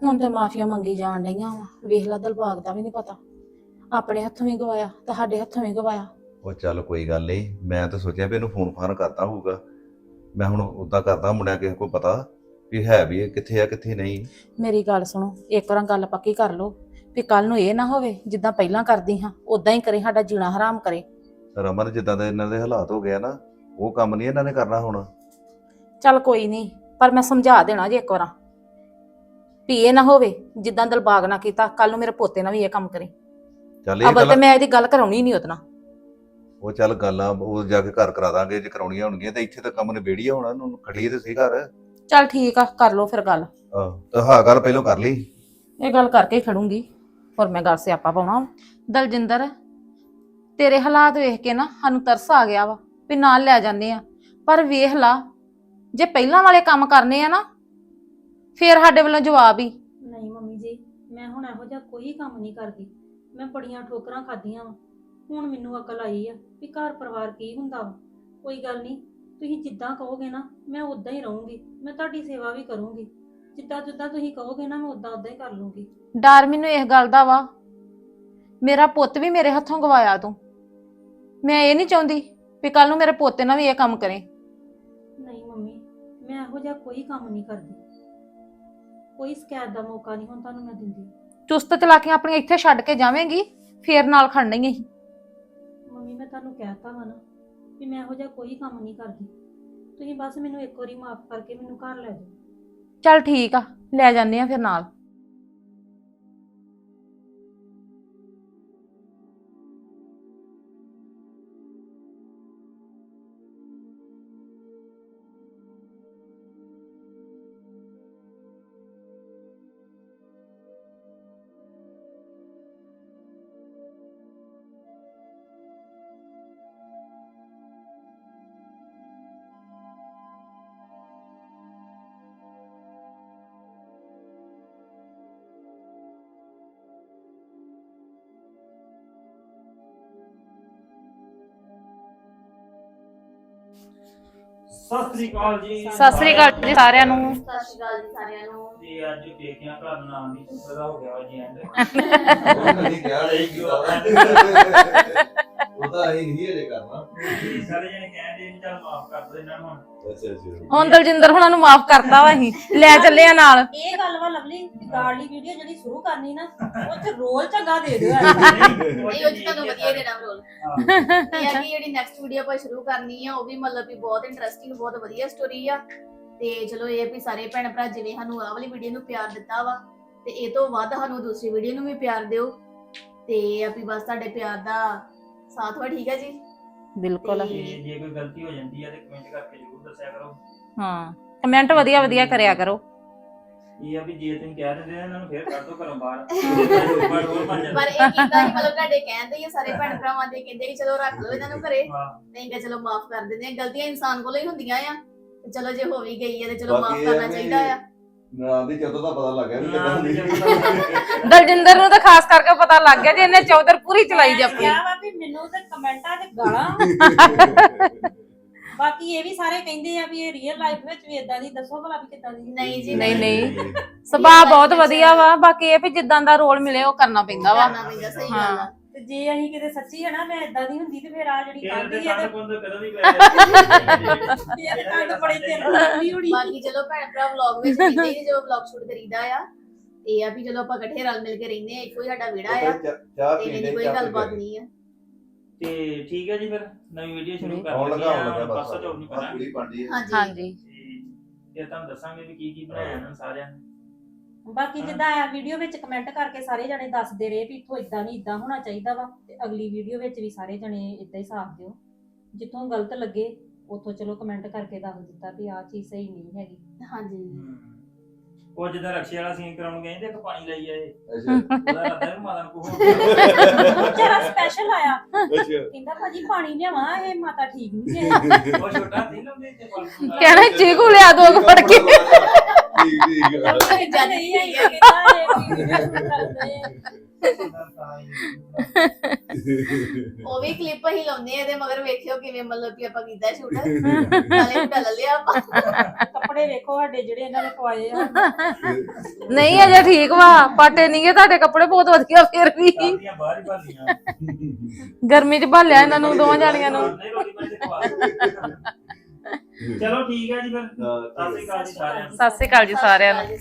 ਹੁਣ ਤੇ ਮਾਫੀਆ ਮੰਗੀ ਜਾਣ ਡਈਆਂ ਵਾ। ਵੇਖ ਲੈ ਦਿਲਬਾਗ ਦਾ ਵੀ ਨਹੀਂ ਪਤਾ। ਆਪਣੇ ਹੱਥੋਂ ਵੀ ਗਵਾਇਆ ਤੁਹਾਡੇ ਹੱਥੋਂ ਵੀ ਗਵਾਇਆ। ਉਹ ਚੱਲ ਕੋਈ ਗੱਲ ਨਹੀਂ ਮੈਂ ਤਾਂ ਸੋਚਿਆ ਵੀ ਇਹਨੂੰ ਫੋਨ ਫਾਨ ਕਰਦਾ ਹੋਊਗਾ। ਮੈਂ ਹੁਣ ਉਦਾਂ ਕਰਦਾ ਮੁੰਡਿਆਂ ਕਿਸੇ ਕੋਲ ਪਤਾ ਵੀ ਹੈ ਵੀ ਇਹ ਕਿੱਥੇ ਆ ਕਿੱਥੇ ਨਹੀਂ। ਮੇਰੀ ਗੱਲ ਸੁਣੋ ਇੱਕ ਵਾਰ ਗੱਲ ਪੱਕੀ ਕਰ ਲਓ ਵੀ ਕੱਲ ਨੂੰ ਇਹ ਨਾ ਹੋਵੇ ਜਿੱਦਾਂ ਪਹਿਲਾਂ ਕਰਦੀ ਹਾਂ ਉਦਾਂ ਹੀ ਕਰੇ ਸਾਡਾ ਜੀਣਾ ਹਰਾਮ ਕਰੇ। ਰਮਨ ਜਿੱਦਾਂ ਦੇ ਇਹਨਾਂ ਦੇ ਹਾਲਾਤ ਹੋ ਗਏ ਆ ਨਾ ਉਹ ਕੰਮ ਨਹੀਂ ਇਹਨਾਂ ਨੇ ਕਰਨਾ ਹੁਣ। ਚੱਲ ਕੋਈ ਨਹੀਂ ਪਰ ਮੈਂ ਸਮਝਾ ਦੇਣਾ ਜੇ ਇੱਕ ਵਾਰ ਵੀ ਇਹ ਨਾ ਹੋਵੇ ਜਿੱਦਾਂ ਦਿਲਬਾਗ ਨਾ ਕੀਤਾ ਕੱਲ ਨੂੰ ਮੇਰੇ ਪੋਤੇ ਨਾਲ ਵੀ ਇਹ ਕੰਮ ਕਰੇ। ਚੱਲ ਇਹ ਅਬਲ ਤੇ ਗੱਲ ਮੈਂ ਇਹਦੀ ਗੱਲ ਕਰਾਉਣੀ ਨਹੀਂ ਨਾਲ। ਉਹ ਚੱਲ ਗੱਲਾਂ ਉਹ ਜਾ ਕੇ ਘਰ ਕਰਾ ਦਾਂਗੇ ਜੇ ਕਰਾਉਣੀਆਂ ਹੋਣਗੀਆਂ ਤੇ ਇੱਥੇ ਤਾਂ ਕੰਮ ਨਿਬੇੜੀਏ ਹੁਣ ਉਹਨੂੰ ਖੜੀਏ ਤੇ ਸਹੀ ਘਰ। ਚੱਲ ਠੀਕ ਆ ਕਰ ਲਓ ਫਿਰ ਗੱਲ। ਆਹ ਤਾਂ ਹਾਂ ਗੱਲ ਪਹਿਲਾਂ ਕਰ ਲਈ। ਇਹ ਗੱਲ ਕਰਕੇ ਹੀ ਖੜੂੰਗੀ ਹੋਰ ਮੈਂ ਗੱਲ ਸਿਆਪਾ ਪਾਉਣਾ। ਦਲਜਿੰਦਰ ਤੇਰੇ ਹਾਲਾਤ ਵੇਖ ਕੇ ਨਾ ਸਾਨੂੰ ਤਰਸ ਆ ਗਿਆ ਵਾ ਵੀ ਨਾਲ ਲੈ ਜਾਂਦੇ ਆ। ਪਰ ਵੇਖ ਲਾ ਜੇ ਪਹਿਲਾਂ ਵਾਲੇ ਕੰਮ ਕਰਨੇ ਆ ਨਾ ਫੇਰ ਸਾਡੇ ਵੱਲੋਂ ਜਵਾਬ ਹੀ। ਨਹੀਂ ਮੰਮੀ ਜੀ ਮੈਂ ਹੁਣ ਇਹੋ ਜਿਹਾ ਕੋਈ ਕੰਮ ਨਹੀਂ ਕਰਦੀ। ਮੈਂ ਬੜੀਆਂ ਠੋਕਰਾਂ ਖਾਧੀਆਂ ਵਾ। ਹੁਣ ਮੈਨੂੰ ਅਕਲ ਆਈ ਆ ਵੀ ਘਰ ਪਰਿਵਾਰ ਕੀ ਹੁੰਦਾ ਵਾ। ਕੋਈ ਗੱਲ ਨਹੀਂ ਤੁਸੀਂ ਜਿੱਦਾਂ ਕਹੋਗੇ ਨਾ ਮੈਂ ਉਦਾਂ ਹੀ ਰਹੂੰਗੀ ਮੈਂ ਤੁਹਾਡੀ ਸੇਵਾ ਵੀ ਕਰੂੰਗੀ। ਜਿੱਦਾਂ ਜਿੱਦਾਂ ਤੁਸੀਂ ਕਹੋਗੇ ਨਾ ਮੈਂ ਉਦਾਂ ਉਦਾਂ ਹੀ ਕਰ ਲੂੰਗੀ। ਡਰ ਮੈਨੂੰ ਇਸ ਗੱਲ ਦਾ ਵਾ। ਮੇਰਾ ਪੁੱਤ ਵੀ ਮੇਰੇ ਹੱਥੋਂ ਗਵਾਇਆ ਤੂੰ। ਮੈਂ ਇਹ ਨਹੀਂ ਚਾਹੁੰਦੀ ਵੀ ਕੱਲ ਨੂੰ ਮੇਰੇ ਪੋਤੇ ਨਾਲ ਵੀ ਇਹ ਕੰਮ ਕਰੇ। ਨਹੀਂ ਮੰਮੀ ਮੈਂ ਇਹੋ ਜਿਹਾ ਕੋਈ ਕੰਮ ਨਹੀਂ ਕਰਦੀ। ਕੋਈ ਸ਼ਿਕਾਇਤ ਦਾ ਮੌਕਾ ਨਹੀਂ ਹੁਣ ਤੁਹਾਨੂੰ ਮੈਂ ਦਿੰਦੀ। ਚੁਸਤ ਚਲਾਕੀਆਂ ਆਪਣੀਆਂ ਇੱਥੇ ਛੱਡ ਕੇ ਜਾਵੇਂਗੀ ਫੇਰ ਨਾਲ ਖੜਨੀਆਂ ਹੀ ਮੰਮੀ ਮੈਂ ਤੁਹਾਨੂੰ ਕਹਿਤਾ ਵਾ ਨਾ ਵੀ ਮੈਂ ਇਹੋ ਜਿਹਾ ਕੋਈ ਕੰਮ ਨਹੀਂ ਕਰਦੀ। ਤੁਸੀਂ ਬਸ ਮੈਨੂੰ ਇੱਕ ਵਾਰੀ ਮਾਫ ਕਰਕੇ ਮੈਨੂੰ ਘਰ ਲੈ ਜਾਓ। ਚੱਲ ਠੀਕ ਆ ਲੈ ਜਾਂਦੇ ਆ ਫਿਰ ਨਾਲ। ਸਤਿ ਸ੍ਰੀ ਅਕਾਲ ਜੀ। ਸਤਿ ਸ੍ਰੀ ਅਕਾਲ ਜੀ ਸਾਰਿਆਂ ਨੂੰ। ਸਤਿ ਸ਼੍ਰੀ ਅਕਾਲ ਜੀ ਸਾਰਿਆਂ ਨੂੰ। ਜੀ ਅੱਜ ਦੇਖਿਆ ਘਰ ਨਾਮ ਦੀ ਸੁਪਰ ਹੋ ਗਿਆ ਜੀ ਐਂਡ ਤਾਂ ਅਸੀਂ ਨਹੀਂ ਅਜੇ ਕਰਨਾ। ਸਾਰੇ ਜਣੇ ਕਹਿੰਦੇ ਵੀ ਚੱਲ ਮਾਫ ਕਰ ਦੋ ਇਹਨਾਂ ਨੂੰ ਹੁਣ। ਅੱਛਾ ਅੱਛਾ। ਹੁਣ ਦਲਜਿੰਦਰ ਹੁਣਾਂ ਨੂੰ ਮਾਫ ਕਰਤਾ ਵਾ ਅਸੀਂ। ਲੈ ਚੱਲੇ ਆ ਨਾਲ। ਇਹ ਗੱਲ ਵਾ ਲਵਲੀ ਗਾਰਡਲੀ ਵੀਡੀਓ ਜਿਹੜੀ ਸ਼ੁਰੂ ਕਰਨੀ ਨਾ ਉੱਥੇ ਰੋਲ ਚੰਗਾ ਦੇ ਦਿਓ। ਨਹੀਂ ਉਹ ਚ ਤੁਹਾਨੂੰ ਵਧੀਆ ਦੇਣਾ ਰੋਲ। ਇਹ ਆ ਕਿ ਜਿਹੜੀ ਨੈਕਸਟ ਵੀਡੀਓ ਆਪਾਂ ਸ਼ੁਰੂ ਕਰਨੀ ਆ ਉਹ ਵੀ ਮਤਲਬ ਵੀ ਬਹੁਤ ਇੰਟਰਸਟਿੰਗ ਬਹੁਤ ਵਧੀਆ ਸਟੋਰੀ ਆ। ਤੇ ਚਲੋ ਇਹ ਵੀ ਸਾਰੇ ਭੈਣ ਭਰਾ ਜਿਵੇਂ ਸਾਨੂੰ ਆਹ ਵਾਲੀ ਵੀਡੀਓ ਨੂੰ ਪਿਆਰ ਦਿੱਤਾ ਵਾ ਤੇ ਇਹ ਤੋਂ ਵੱਧ ਸਾਨੂੰ ਦੂਸਰੀ ਵੀਡੀਓ ਨੂੰ ਵੀ ਪਿਆਰ ਦਿਓ। ਤੇ ਇਹ ਆ ਵੀ ਬਸ ਤੁਹਾਡੇ ਪਿਆਰ ਦਾ ਸਾਥ ਵਾ ਠੀਕ ਹੈ ਜੀ? ਬਿਲਕੁਲ। ਤੇ- ਤੇ ਜੇ ਕੋਈ ਗਲਤੀ ਹੋ ਜਾਂਦੀ ਹੈ ਤੇ ਕਮੈਂਟ ਕਰਕੇ ਜ਼ਰੂਰ ਦੱਸਿਆ ਕਰੋ। ਹਾਂ ਕਮੈਂਟ ਵਧੀਆ ਵਧੀਆ ਕਰਿਆ ਕਰੋ। ਇਹ ਆ ਵੀ ਜੇ ਤੁਸੀਂ ਕਹਿ ਦਿੰਦੇ ਆ ਇਹਨਾਂ ਨੂੰ ਫੇਰ ਕੱਢ ਦੋ ਘਰੋਂ ਬਾਹਰ। ਪਰ ਹੋਰ ਬਣ ਪਰ ਇਹ ਕੀਤਾ ਹੀ ਮਤਲਬ ਤੁਹਾਡੇ ਕਹਿੰਦੇ ਹੀ ਆ ਸਾਰੇ ਭੈਣ ਭਰਾਵਾਂ ਦੇ ਕਹਿੰਦੇ ਕਿ ਚਲੋ ਰੱਖ ਲਓ ਇਹਨਾਂ ਨੂੰ ਘਰੇ। ਨਹੀਂ ਕਿ ਚਲੋ ਮਾਫ ਕਰ ਦਿੰਦੇ ਆ ਗਲਤੀਆਂ ਇਨਸਾਨ ਕੋਲੋਂ ਹੀ ਹੁੰਦੀਆਂ ਆ। ਤੇ ਚਲੋ ਜੇ ਹੋ ਵੀ ਗਈ ਹੈ ਤੇ ਚਲੋ ਮਾਫ ਬਾਕੀ ਇਹ ਕਰਨਾ ਵੀ- ਚਾਹੀਦਾ ਆ। ਨਾਲ ਦੀ ਜਦੋਂ ਦਾ ਪਤਾ ਲੱਗ ਗਿਆ ਵੀ ਨਾ, ਕਿੱਦਾਂ ਵੀ ਦੀ। ਜਦੋਂ ਦਲਜਿੰਦਰ ਨੂੰ ਤਾਂ ਖਾਸ ਕਰਕੇ ਪਤਾ ਲੱਗ ਗਿਆ ਜੇ ਇਹਨੇ ਚੌਧਰ ਪੂਰੀ ਚਲਾਈ ਜਾਪੀ ਕਿਹਾ ਵਾ ਵੀ ਮੈਨੂੰ ਤੇ ਕਮੈਂਟਾਂ 'ਚ ਗਾਲਾਂ ਬਾਕੀ ਇਹ ਵੀ ਸਾਰੇ ਕਹਿੰਦੇ ਆ ਵੀ ਇਹ ਰੀਅਲ ਲਾਈਫ ਵਿੱਚ ਵੀ ਇਦਾਂ ਦੀ ਦੱਸੋ ਭਲਾ ਵੀ ਕਿੱਦਾਂ ਦੀ। ਨਹੀਂ ਜੀ ਨਹੀਂ, ਨਹੀਂ। ਸੁਭਾਅ ਬਹੁਤ ਵਧੀਆ ਵਾ ਬਾਕੀ ਇਹ ਵੀ ਜਿੱਦਾਂ ਦਾ ਰੋਲ ਮਿਲੇ ਉਹ ਕਰਨਾ ਪੈਂਦਾ ਵਾ। ਕਰਨਾ ਪੈਂਦਾ ਸਹੀ ਗੱਲ ਆ। ਤੇ ਜੇ ਅਸੀਂ ਕਿਤੇ ਸੱਚੀ ਹੈ ਨਾ ਮੈਂ ਇਦਾਂ ਦੀ ਹੁੰਦੀ ਤੇ ਫਿਰ ਆ ਜਿਹੜੀ ਤੇ ਕਾਂਦੀ ਹੈ ਤੇ ਜਾਂਦੀ ਇਹ ਕੰਦ ਬੜੇ ਚਿਰ ਦੀ ਹੋਣੀ। ਬਾਕੀ ਚਲੋ ਭੈਣ ਭਰਾ ਵਲੌਗ ਵਿੱਚ ਕਹਿੰਦੇ ਹੀ ਜੋ ਵਲੌਗ ਸ਼ੂਟ ਕਰੀਦਾ ਆ ਇਹ ਆ ਵੀ ਚਲੋ ਆਪਾਂ ਇਕੱਠੇ ਰਲ ਮਿਲ ਕੇ ਰਹਿੰਦੇ ਆ ਇੱਕੋ ਹੀ ਸਾਡਾ ਵਿੜਾ ਆ ਚਾਹ ਤੇ ਪੀ ਇਹਦੀ ਲੈ ਕੋਈ ਗੱਲਬਾਤ ਨਹੀਂ ਆ। ਤੇ ਠੀਕ ਹੈ ਜੀ ਫਿਰ ਨਵੀਂ ਵੀਡੀਓ ਸ਼ੁਰੂ ਕਰ ਬਸ ਬਸ ਚੌੜ ਨਹੀਂ ਹੈ। ਹਾਂਜੀ। ਹਾਂਜੀ ਤੇ ਇਹ ਤੁਹਾਨੂੰ ਦੱਸਾਂਗੇ ਵੀ ਕੀ ਕੀ ਬਣਾਇਆ ਇਹਨਾਂ ਨੇ ਸਾਰਿਆਂ ਨੇ। ਬਾਕੀ। ਜਿੱਦਾਂ ਆ ਵੀਡੀਓ ਵਿੱਚ ਕਮੈਂਟ ਕਰਕੇ ਸਾਰੇ ਜਣੇ ਦੱਸਦੇ ਰਹੇ ਵੀ ਇੱਥੋਂ ਇਦਾਂ ਨਹੀਂ ਇਦਾਂ ਹੋਣਾ ਚਾਹੀਦਾ ਵਾ ਤੇ ਅਗਲੀ ਵੀਡੀਓ ਵਿੱਚ ਵੀ ਸਾਰੇ ਜਣੇ ਇਦਾਂ ਹੀ ਸਾਥ ਦਿਓ। ਜਿੱਥੋਂ ਗਲਤ ਲੱਗੇ ਉੱਥੋਂ ਚਲੋ ਕਮੈਂਟ ਕਰਕੇ ਦੱਸ ਦਿੱਤਾ ਵੀ ਆਹ ਚੀਜ਼ ਸਹੀ ਨਹੀਂ ਹੈਗੀ। ਹਾਂਜੀ। ਉਹ ਜਿੱਦਾਂ ਰਕਸ਼ੇ ਵਾਲਾ ਸੀਨ ਕਰਾਉਣ ਗਏ ਤੇ ਇੱਕ ਪਾਣੀ ਲਈ ਆਏ। ਅੱਛਾ। ਉਹਦਾ ਰੱਦਾ ਵੀ ਮਾਤਾ ਨੂੰ ਕੋਹ ਵਿਚਾਰਾ ਸਪੈਸ਼ਲ ਆਇਆ। ਅੱਛਾ। ਕਹਿੰਦਾ ਭਾਜੀ ਪਾਣੀ ਲਿਆਵਾਂ ਇਹ ਮਾਤਾ ਠੀਕ ਨਹੀਂ ਹੈ। ਉਹ ਛੋਟਾ ਸੀ ਨਾ ਉਹਦੇ ਤੇ ਫਲ ਫੂਲ ਵਾਲਾ। ਕਹਿਣਾ ਚੀਕੂ ਲਿਆ ਦੋ ਕੁ ਫੜ ਕੇ। ਠੀਕ ਠੀਕ ਆ। ਕਹਿੰਦਾ ਨਹੀਂ ਹੈ ਕਹਿੰਦਾ ਇਹ ਵੀਡੀਓ ਸ਼ੂਟ ਕਰਦੇ ਆ। ਉਹ ਵੀ ਕਲਿੱਪ ਹੀ ਲਾਉਂਦੇ ਆ ਇਹਦੇ ਮਗਰ ਵੇਖਿਓ ਕਿਵੇਂ ਮਤਲਬ ਕਿ ਆਪਾਂ ਕੀਤਾ ਸ਼ੂਟ ਨਾਲੇ ਢਲ ਲਿਆ ਆਪਾਂ ਕੱਪੜੇ ਵੇਖੋ ਸਾਡੇ ਜਿਹੜੇ ਇਹਨਾਂ ਨੇ ਪਵਾਏ ਆ ਨਹੀਂ ਅਜੇ ਠੀਕ ਵਾ ਪਾਟੇ ਨਹੀਂਗੇ ਤੁਹਾਡੇ ਕੱਪੜੇ ਬਹੁਤ ਵਧੀਆ ਫਿਰ ਵੀ ਕਾਦੀਆਂ ਬਾਹਰ ਹੀ ਭਾਲੀਆਂ ਗਰਮੀ ਚ ਭਾਲਿਆ ਇਹਨਾਂ ਨੂੰ ਦੋਵਾਂ ਜਾਣੀਆਂ ਨੂੰ ਨਹੀਂ ਰੋਟੀ ਪਾਣੀ ਤੇ ਖਵਾ ਦਿਓ। ਚਲੋ ਠੀਕ ਹੈ ਜੀ ਫਿਰ। ਸਤਿ ਸ਼੍ਰੀ ਅਕਾਲ ਜੀ ਸਾਰਿਆਂ ਨੂੰ। ਸਤਿ ਸ਼੍ਰੀ ਅਕਾਲ ਜੀ ਸਾਰਿਆਂ ਨੂੰ।